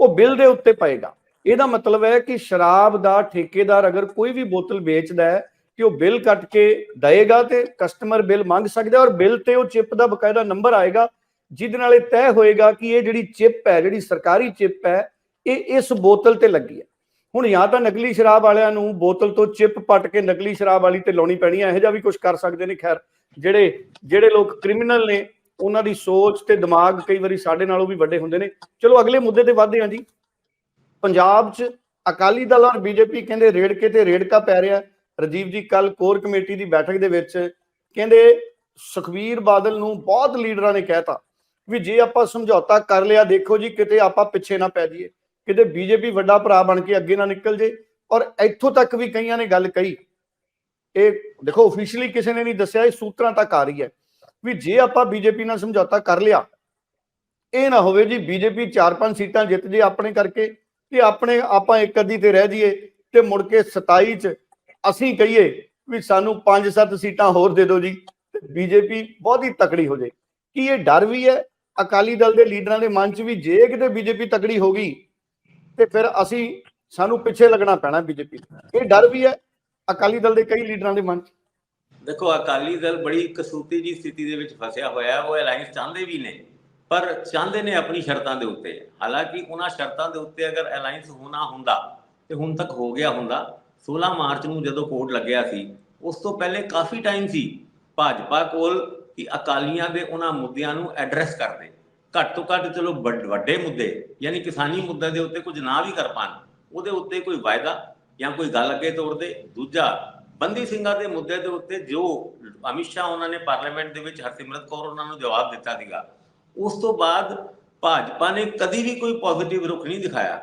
ਉਹ ਬਿੱਲ ਦੇ ਉੱਤੇ ਪਏਗਾ। ਇਹਦਾ ਮਤਲਬ ਹੈ ਕਿ ਸ਼ਰਾਬ ਦਾ ਠੇਕੇਦਾਰ ਅਗਰ ਕੋਈ ਵੀ ਬੋਤਲ ਵੇਚਦਾ ਹੈ ਕਿ ਉਹ ਬਿੱਲ ਕੱਟ ਕੇ ਦਏਗਾ ਤੇ ਕਸਟਮਰ ਬਿੱਲ ਮੰਗ ਸਕਦਾ ਔਰ ਬਿੱਲ ਤੇ ਉਹ ਚਿਪ ਦਾ ਬਕਾਇਦਾ ਨੰਬਰ ਆਏਗਾ ਜਿਹਦੇ ਨਾਲ ਇਹ ਤੈਅ ਹੋਏਗਾ ਕਿ ਇਹ ਜਿਹੜੀ ਚਿਪ ਹੈ, ਜਿਹੜੀ ਸਰਕਾਰੀ ਚਿਪ ਹੈ, ਇਹ ਇਸ ਬੋਤਲ ਤੇ ਲੱਗੀ ਹੈ। ਹੁਣ ਜਾਂ ਤਾਂ ਨਕਲੀ ਸ਼ਰਾਬ ਵਾਲਿਆਂ ਨੂੰ ਬੋਤਲ ਤੋਂ ਚਿਪ ਪੱਟ ਕੇ ਨਕਲੀ ਸ਼ਰਾਬ ਵਾਲੀ ਤੇ ਲਾਉਣੀ ਪੈਣੀ ਹੈ, ਇਹੋ ਜਿਹਾ ਵੀ ਕੁਝ ਕਰ ਸਕਦੇ ਨੇ। ਖੈਰ, ਜਿਹੜੇ ਜਿਹੜੇ ਲੋਕ ਕ੍ਰਿਮੀਨਲ ਨੇ, ਉਹਨਾਂ ਦੀ ਸੋਚ ਤੇ ਦਿਮਾਗ ਕਈ ਵਾਰੀ ਸਾਡੇ ਨਾਲੋਂ ਵੀ ਵੱਡੇ ਹੁੰਦੇ ਨੇ। ਚਲੋ, ਅਗਲੇ ਮੁੱਦੇ ਤੇ ਵਧਦੇ ਹਾਂ ਜੀ। ਪੰਜਾਬ 'ਚ ਅਕਾਲੀ ਦਲ ਔਰ ਬੀਜੇਪੀ ਕਹਿੰਦੇ ਰੇੜਕੇ ਤੇ ਰੇੜਕਾ ਪੈ ਰਿਹਾ। ਰਜੀਵ ਜੀ ਕੱਲ ਕੋਰ ਕਮੇਟੀ ਦੀ ਬੈਠਕ ਦੇ ਵਿੱਚ ਕਹਿੰਦੇ ਸੁਖਵੀਰ ਬਾਦਲ ਨੂੰ ਬਹੁਤ ਲੀਡਰਾਂ ਨੇ ਕਹਿਤਾ। ਵੀ ਜੇ ਆਪਾਂ ਸਮਝੌਤਾ ਕਰ ਲਿਆ, ਦੇਖੋ ਜੀ, ਕਿਤੇ ਆਪਾਂ ਪਿੱਛੇ ਨਾ ਪੈ ਜਾਈਏ। ਕਿਤੇ ਬੀਜੇਪੀ ਵੱਡਾ ਭਰਾ ਬਣ ਕੇ ਅੱਗੇ ਨਾ ਨਿਕਲ ਜੇ। ਔਰ ਇੱਥੋਂ ਤੱਕ ਵੀ ਕਈਆਂ ਨੇ ਗੱਲ ਕਹੀ। ਇਹ ਦੇਖੋ ਅਫੀਸ਼ੀਅਲੀ ਕਿਸੇ ਨੇ ਨਹੀਂ ਦੱਸਿਆ, ਇਹ ਸੂਤਰਾਂ ਤੱਕ ਆ ਰਹੀ ਹੈ। ਵੀ ਜੇ ਆਪਾਂ ਬੀਜੇਪੀ ਨਾਲ ਸਮਝੌਤਾ ਕਰ ਲਿਆ, ਇਹ ਨਾ ਹੋਵੇ ਜੀ, ਬੀਜੇਪੀ 4-5 ਸੀਟਾਂ ਜਿੱਤ ਜੇ ਆਪਣੇ ਕਰਕੇ, ਤੇ ਆਪਣੇ ਆਪਾਂ ਇੱਕ ਅੱਧੀ ਤੇ ਰਹਿ ਜਾਈਏ, ਤੇ ਮੁੜ ਕੇ 27 ਚ ਅਸੀਂ ਕਹੀਏ ਵੀ ਸਾਨੂੰ 5-7 ਸੀਟਾਂ ਹੋਰ ਦੇ ਦਿਓ ਜੀ, ਤੇ ਬੀਜੇਪੀ ਬਹੁਤ ਹੀ ਤਕੜੀ ਹੋ ਜੇ। ਕੀ ਇਹ ਡਰ ਵੀ ਹੈ? ਅਕਾਲੀ ਦਲ ਦੇ ਲੀਡਰਾਂ ਦੇ ਮਨ 'ਚ ਵੀ ਜੇ ਕਿਤੇ ਬੀਜੇਪੀ ਤਕੜੀ ਹੋ ਗਈ, ਤੇ ਫਿਰ ਅਸੀਂ, ਸਾਨੂੰ ਪਿੱਛੇ ਲੱਗਣਾ ਪੈਣਾ ਬੀਜੇਪੀ ਇਹ ਡਰ ਵੀ ਹੈ ਅਕਾਲੀ ਦਲ ਦੇ ਕਈ ਲੀਡਰਾਂ ਦੇ ਮਨ 'ਚ। ਦੇਖੋ, ਅਕਾਲੀ ਦਲ ਬੜੀ ਕਸੂਤੀ ਜੀ ਸਥਿਤੀ ਦੇ ਵਿੱਚ ਫਸਿਆ ਹੋਇਆ ਉਹ ਅਲਾਈਅੰਸ ਚਾਹੁੰਦੇ ਵੀ ਨੇ, ਪਰ ਚਾਹੁੰਦੇ ਨੇ ਆਪਣੀ ਸ਼ਰਤਾਂ ਦੇ ਉੱਤੇ। ਹਾਲਾਂਕਿ ਉਹਨਾਂ ਸ਼ਰਤਾਂ ਦੇ ਉੱਤੇ ਅਗਰ ਅਲਾਈਅੰਸ ਹੋਣਾ ਹੁੰਦਾ, ਤੇ ਹੁਣ ਤੱਕ ਹੋ ਗਿਆ ਹੁੰਦਾ 16 ਮਾਰਚ ਨੂੰ ਜਦੋਂ ਕੋਰਟ ਲੱਗਿਆ ਸੀ, ਉਸ ਤੋਂ ਪਹਿਲੇ ਕਾਫੀ ਟਾਈਮ ਸੀ ਭਾਜਪਾ ਕੋਲ ਕਿ ਅਕਾਲੀਆਂ ਦੇ ਉਹਨਾਂ ਮੁੱਦਿਆਂ ਨੂੰ ਐਡਰੈਸ ਕਰਦੇ। ਘੱਟ ਤੋਂ ਘੱਟ ਚਲੋ ਵੱਡੇ ਮੁੱਦੇ, ਯਾਨੀ ਕਿਸਾਨੀ ਮੁੱਦੇ ਦੇ ਉੱਤੇ ਕੁਝ ਨਾ ਵੀ ਕਰ ਪਾਣ, ਉਹਦੇ ਉੱਤੇ ਕੋਈ ਵਾਅਦਾ ਜਾਂ ਕੋਈ ਗੱਲ ਅੱਗੇ ਤੋਰਦੇ ਦੂਜਾ, ਬੰਦੀ ਸਿੰਘਾਂ ਦੇ ਮੁੱਦੇ ਦੇ ਉੱਤੇ ਜੋ ਅਮਿਤ ਸ਼ਾਹ ਉਹਨਾਂ ਨੇ ਪਾਰਲੀਮੈਂਟ ਦੇ ਵਿੱਚ ਹਰਸਿਮਰਤ ਕੌਰ ਉਹਨਾਂ ਨੂੰ ਜਵਾਬ ਦਿੱਤਾ ਸੀਗਾ, ਉਸ ਤੋਂ ਬਾਅਦ ਭਾਜਪਾ ਨੇ ਕਦੀ ਵੀ ਕੋਈ ਪੋਜ਼ਿਟਿਵ ਰੁਖ ਨਹੀਂ ਦਿਖਾਇਆ।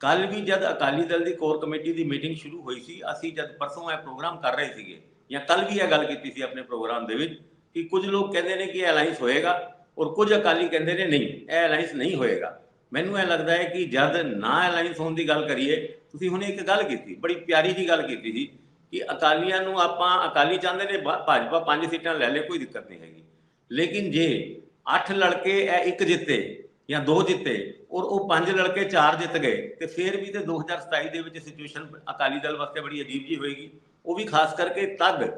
ਕੱਲ ਵੀ ਜਦ ਅਕਾਲੀ ਦਲ ਦੀ ਕੋਰ ਕਮੇਟੀ ਦੀ ਮੀਟਿੰਗ ਸ਼ੁਰੂ ਹੋਈ ਸੀ, ਅਸੀਂ ਜਦ ਪਰਸੋਂ ਇਹ ਪ੍ਰੋਗਰਾਮ ਕਰ ਰਹੇ ਸੀਗੇ ਜਾਂ ਕੱਲ ਵੀ ਇਹ ਗੱਲ ਕੀਤੀ ਸੀ ਆਪਣੇ ਪ੍ਰੋਗਰਾਮ ਦੇ ਵਿੱਚ ਕਿ ਕੁਝ ਲੋਕ ਕਹਿੰਦੇ ਨੇ ਕਿ ਇਹ ਅਲਾਈਅੰਸ ਹੋਏਗਾ ਔਰ ਕੁਝ ਅਕਾਲੀ ਕਹਿੰਦੇ ਨੇ ਨਹੀਂ ਇਹ ਅਲਾਈਅੰਸ ਨਹੀਂ ਹੋਏਗਾ ਮੈਨੂੰ ਇਹ ਲੱਗਦਾ ਹੈ ਕਿ ਜਦ ਨਾ ਅਲਾਈਅੰਸ ਹੋਣ ਦੀ ਗੱਲ ਕਰੀਏ ਤੁਸੀਂ ਹੁਣੇ ਇੱਕ ਗੱਲ ਕੀਤੀ ਬੜੀ ਪਿਆਰੀ ਜੀ ਗੱਲ ਕੀਤੀ ਸੀ ਕਿ ਅਕਾਲੀਆਂ ਨੂੰ ਆਪਾਂ ਅਕਾਲੀ ਚਾਹੁੰਦੇ ਨੇ ਭਾਜਪਾ ਪੰਜ ਸੀਟਾਂ ਲੈ ਲੇ ਕੋਈ ਦਿੱਕਤ ਨਹੀਂ ਹੈਗੀ ਲੇਕਿਨ ਜੇ ਅੱਠ ਲੜਕੇ ਇਹ ਇੱਕ ਜਿੱਤੇ ਜਾਂ ਦੋ ਜਿੱਤੇ ਔਰ ਉਹ ਪੰਜ ਲੜਕੇ ਚਾਰ ਜਿੱਤ ਗਏ ਤੇ ਫਿਰ ਵੀ ਤੇ 2027 ਦੇ ਵਿੱਚ ਸਿਚੁਏਸ਼ਨ ਅਕਾਲੀ ਦਲ ਵਾਸਤੇ ਬੜੀ ਅਜੀਬ ਜੀ ਹੋਏਗੀ ਉਹ ਵੀ ਖਾਸ ਕਰਕੇ ਤਦ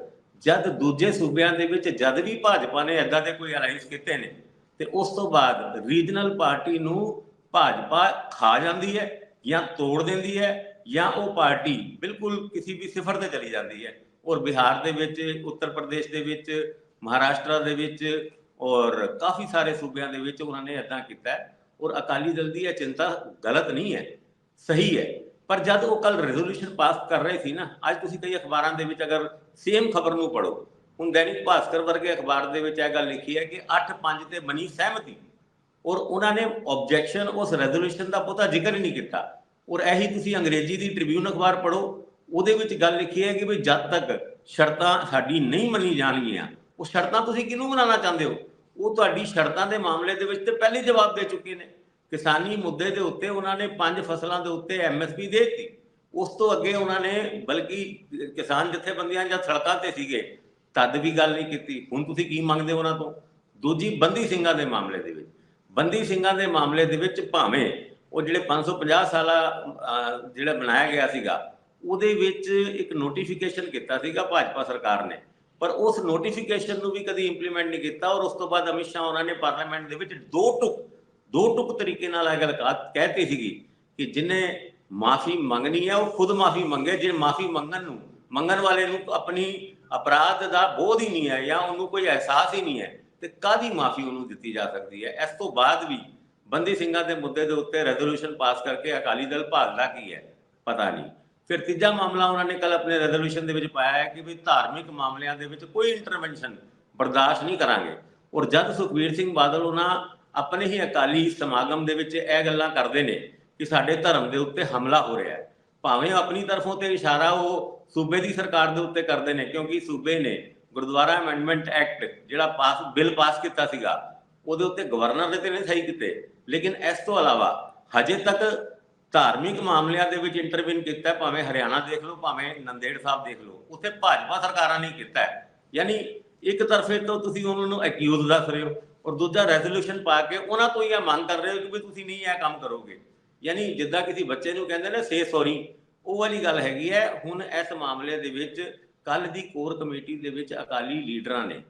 ਜਦ ਦੂਜੇ ਸੂਬਿਆਂ ਦੇ ਵਿੱਚ ਜਦ ਵੀ ਭਾਜਪਾ ਨੇ ਐਦਾਂ ਦੇ ਕੋਈ ਅਲਾਈਅੰਸ ਕੀਤੇ ਨੇ, ਤੇ ਉਸ ਤੋਂ ਬਾਅਦ ਰੀਜਨਲ ਪਾਰਟੀ ਨੂੰ ਭਾਜਪਾ ਖਾ ਜਾਂਦੀ ਹੈ ਜਾਂ ਤੋੜ ਦਿੰਦੀ ਹੈ ਜਾਂ ਉਹ ਪਾਰਟੀ ਬਿਲਕੁਲ ਕਿਸੇ ਵੀ ਸਿਫਰ ਤੇ ਚਲੀ ਜਾਂਦੀ ਹੈ। ਔਰ ਬਿਹਾਰ ਦੇ ਵਿੱਚ, ਉੱਤਰ ਪ੍ਰਦੇਸ਼ ਦੇ ਵਿੱਚ, ਮਹਾਰਾਸ਼ਟਰ ਦੇ ਵਿੱਚ ਔਰ ਕਾਫੀ ਸਾਰੇ ਸੂਬਿਆਂ ਦੇ ਵਿੱਚ ਉਹਨਾਂ ਨੇ ਇਦਾਂ ਕੀਤਾ ਔਰ ਅਕਾਲੀ ਦਲ ਦੀ ਇਹ ਚਿੰਤਾ ਗਲਤ ਨਹੀਂ ਹੈ, ਸਹੀ ਹੈ। ਪਰ ਜਦ ਉਹ ਕੱਲ ਰੈਜ਼ੋਲੂਸ਼ਨ ਪਾਸ ਕਰ ਰਹੇ ਸੀ ਨਾ, ਅੱਜ ਤੁਸੀਂ ਕਈ ਅਖਬਾਰਾਂ ਦੇ ਵਿੱਚ ਅਗਰ ਸੇਮ ਖਬਰ ਨੂੰ ਪੜੋ ਹੁਣ ਦੈਨਿਕ ਭਾਸਕਰ ਵਰਗੇ ਅਖਬਾਰ ਦੇ ਵਿੱਚ ਇਹ ਗੱਲ ਲਿਖੀ ਹੈ ਕਿ 8-5 ਤੇ ਬਣੀ ਸਹਿਮਤੀ। ਔਰ ਉਹਨਾਂ ਨੇ ਆਬਜੈਕਸ਼ਨ ਉਸ ਰੈਜ਼ੋਲੂਸ਼ਨ ਦਾ ਬਹੁਤਾ ਜ਼ਿਕਰ ਹੀ ਨਹੀਂ ਕੀਤਾ। ਔਰ ਇਹੀ ਤੁਸੀਂ ਅੰਗਰੇਜ਼ੀ ਦੀ ਟ੍ਰਿਬਿਊਨ ਅਖਬਾਰ ਪੜੋ ਉਹਦੇ ਵਿੱਚ ਗੱਲ ਲਿਖੀ ਹੈ ਕਿ ਵੀ ਜਦ ਤੱਕ ਸ਼ਰਤਾਂ ਸਾਡੀ ਨਹੀਂ ਮੰਨੀ ਜਾਣਗੀਆਂ, ਉਹ ਸ਼ਰਤਾਂ ਤੁਸੀਂ ਕਿਹਨੂੰ ਬਣਾਉਣਾ ਚਾਹੁੰਦੇ ਹੋ? ਉਹ ਤੁਹਾਡੀ ਸ਼ਰਤਾਂ ਦੇ ਮਾਮਲੇ ਦੇ ਵਿੱਚ ਤੇ ਪਹਿਲੇ ਜਵਾਬ ਦੇ ਚੁੱਕੇ ਨੇ। ਕਿਸਾਨੀ ਮੁੱਦੇ ਦੇ ਉੱਤੇ ਉਹਨਾਂ ਨੇ ਪੰਜ ਫਸਲਾਂ ਦੇ ਉੱਤੇ ਐਮਐਸਪੀ ਦੇ ਦਿੱਤੀ। ਉਸ ਤੋਂ ਅੱਗੇ ਉਹਨਾਂ ਨੇ ਬਲਕਿ ਕਿਸਾਨ ਜਥੇਬੰਦੀਆਂ ਜਾਂ ਸੜਕਾਂ ਤੇ ਸੀਗੇ ਤਦ ਵੀ ਗੱਲ ਨਹੀਂ ਕੀਤੀ। ਹੁਣ ਤੁਸੀਂ ਕੀ ਮੰਗਦੇ ਹੋ ਉਹਨਾਂ ਤੋਂ? ਦੂਜੀ ਬੰਦੀ ਸਿੰਘਾਂ ਦੇ ਮਾਮਲੇ ਦੇ ਵਿੱਚ। ਬੰਦੀ ਸਿੰਘਾਂ ਦੇ ਮਾਮਲੇ ਦੇ ਵਿੱਚ ਭਾਵੇਂ ਉਹ ਜਿਹੜੇ 550 ਸਾਲਾ ਅਹ, ਜਿਹੜਾ ਬਣਾਇਆ ਗਿਆ ਸੀਗਾ ਉਹਦੇ ਵਿੱਚ ਇੱਕ ਨੋਟੀਫਿਕੇਸ਼ਨ ਕੀਤਾ ਸੀਗਾ ਭਾਜਪਾ ਸਰਕਾਰ ਨੇ। ਪਰ ਉਸ ਨੋਟੀਫਿਕੇਸ਼ਨ ਨੂੰ ਵੀ ਕਦੀ ਇੰਪਲੀਮੈਂਟ ਨਹੀਂ ਕੀਤਾ ਔਰ ਉਸ ਤੋਂ ਬਾਅਦ ਅਮਿਤ ਸ਼ਾਹ ਉਹਨਾਂ ਨੇ ਪਾਰਲੀਮੈਂਟ ਦੇ ਵਿੱਚ ਦੋ ਟੁਕ ਦੋ ਟੁਕ ਤਰੀਕੇ ਨਾਲ ਇਹ ਗੱਲ ਕਹਾ- ਕਹਿਤੀ ਸੀਗੀ ਕਿ ਜਿਨੇ ਮਾਫੀ ਮੰਗਣੀ ਹੈ, ਉਹ ਖੁਦ ਮਾਫੀ ਮੰਗੇ। ਜੇ ਮਾਫੀ ਮੰਗਣ ਨੂੰ ਮੰਗਣ ਵਾਲੇ ਨੂੰ ਆਪਣੀ ਅਪਰਾਧ ਦਾ ਬੋਧ ਹੀ ਨਹੀਂ ਹੈ ਜਾਂ ਉਹਨੂੰ ਕੋਈ ਅਹਿਸਾਸ ਹੀ ਨਹੀਂ ਹੈ, ਤੇ ਕਾਦੀ ਮਾਫੀ ਉਹਨੂੰ ਦਿੱਤੀ ਜਾ ਸਕਦੀ ਹੈ? ਇਸ ਤੋਂ ਬਾਅਦ ਵੀ ਬੰਦੀ ਸਿੰਘਾਂ ਦੇ ਮੁੱਦੇ ਦੇ ਉੱਤੇ ਰੈਜ਼ੋਲੂਸ਼ਨ ਪਾਸ ਕਰਕੇ ਅਕਾਲੀ ਦਲ ਭਾਗਦਾ ਕੀ ਹੈ? ਪਤਾ ਨਹੀਂ। ਫਿਰ ਤੀਜਾ ਮਾਮਲਾ ਉਹਨਾਂ ਨੇ ਕੱਲ ਆਪਣੇ ਰੈਜ਼ੋਲੂਸ਼ਨ ਦੇ ਵਿੱਚ ਪਾਇਆ ਹੈ ਕਿ ਵੀ ਧਾਰਮਿਕ ਮਾਮਲਿਆਂ ਦੇ ਵਿੱਚ ਕੋਈ ਇੰਟਰਵੈਂਸ਼ਨ ਬਰਦਾਸ਼ਤ ਨਹੀਂ ਕਰਾਂਗੇ। ਔਰ ਜਦ ਸੁਖਬੀਰ ਸਿੰਘ ਬਾਦਲ ਉਹਨਾਂ ਆਪਣੇ ਹੀ ਅਕਾਲੀ ਸਮਾਗਮ ਦੇ ਵਿੱਚ ਇਹ ਗੱਲਾਂ ਕਰਦੇ ਨੇ ਕਿ ਸਾਡੇ ਧਰਮ ਦੇ ਉੱਤੇ ਹਮਲਾ ਹੋ ਰਿਹਾ ਹੈ। ਭਾਵੇਂ ਆਪਣੀ ਤਰਫੋਂ ਤੇ ਇਸ਼ਾਰਾ ਉਹ ਸੂਬੇ ਦੀ ਸਰਕਾਰ ਦੇ ਉੱਤੇ ਕਰਦੇ ਨੇ, ਕਿਉਂਕਿ ਸੂਬੇ ਨੇ ਗੁਰਦੁਆਰਾ ਅਮੈਂਡਮੈਂਟ ਐਕਟ ਜਿਹੜਾ ਪਾਸ, ਬਿੱਲ ਪਾਸ ਕੀਤਾ ਸੀਗਾ, ਉਹਦੇ ਉੱਤੇ ਗਵਰਨਰ ਨੇ ਤੇ ਨਹੀਂ ਸਹੀ ਕੀਤੇ। ਲੇਕਿਨ ਇਸ ਤੋਂ ਇਲਾਵਾ ਹਜੇ ਤੱਕ ਧਾਰਮਿਕ ਮਾਮਲਿਆਂ ਦੇ ਵਿੱਚ ਇੰਟਰਵਿਨ ਕੀਤਾ, ਭਾਵੇਂ ਹਰਿਆਣਾ ਦੇਖ ਲਓ, ਭਾਵੇਂ ਨੰਦੇੜ ਸਾਹਿਬ ਦੇਖ ਲਓ, ਉੱਥੇ ਭਾਜਪਾ ਸਰਕਾਰਾਂ ਨੇ ਕੀਤਾ ਯਾਨੀ ਇੱਕ ਤਰਫੇ ਤੋਂ ਤੁਸੀਂ ਉਹਨਾਂ ਨੂੰ ਅਕਿਊਜ਼ ਦੱਸ ਰਹੇ ਹੋ ਔਰ ਦੂਜਾ ਰੈਜ਼ੋਲੂਸ਼ਨ ਪਾ ਕੇ ਉਹਨਾਂ ਤੋਂ ਇਹ ਮੰਗ ਕਰ ਰਹੇ ਹੋ ਕਿ ਵੀ ਤੁਸੀਂ ਨਹੀਂ ਇਹ ਕੰਮ ਕਰੋਗੇ। ਯਾਨੀ ਜਿੱਦਾਂ ਕਿਸੇ ਬੱਚੇ ਨੂੰ ਕਹਿੰਦੇ ਨੇ ਸੇ ਸੌਰੀ ਉਹ ਵਾਲੀ ਗੱਲ ਹੈਗੀ ਹੈ, ਹੁਣ ਇਸ ਮਾਮਲੇ ਦੇ ਵਿੱਚ ਕੱਲ ਦੀ ਕੋਰ ਕਮੇਟੀ ਦੇ ਵਿੱਚ ਅਕਾਲੀ ਲੀਡਰਾਂ ਨੇ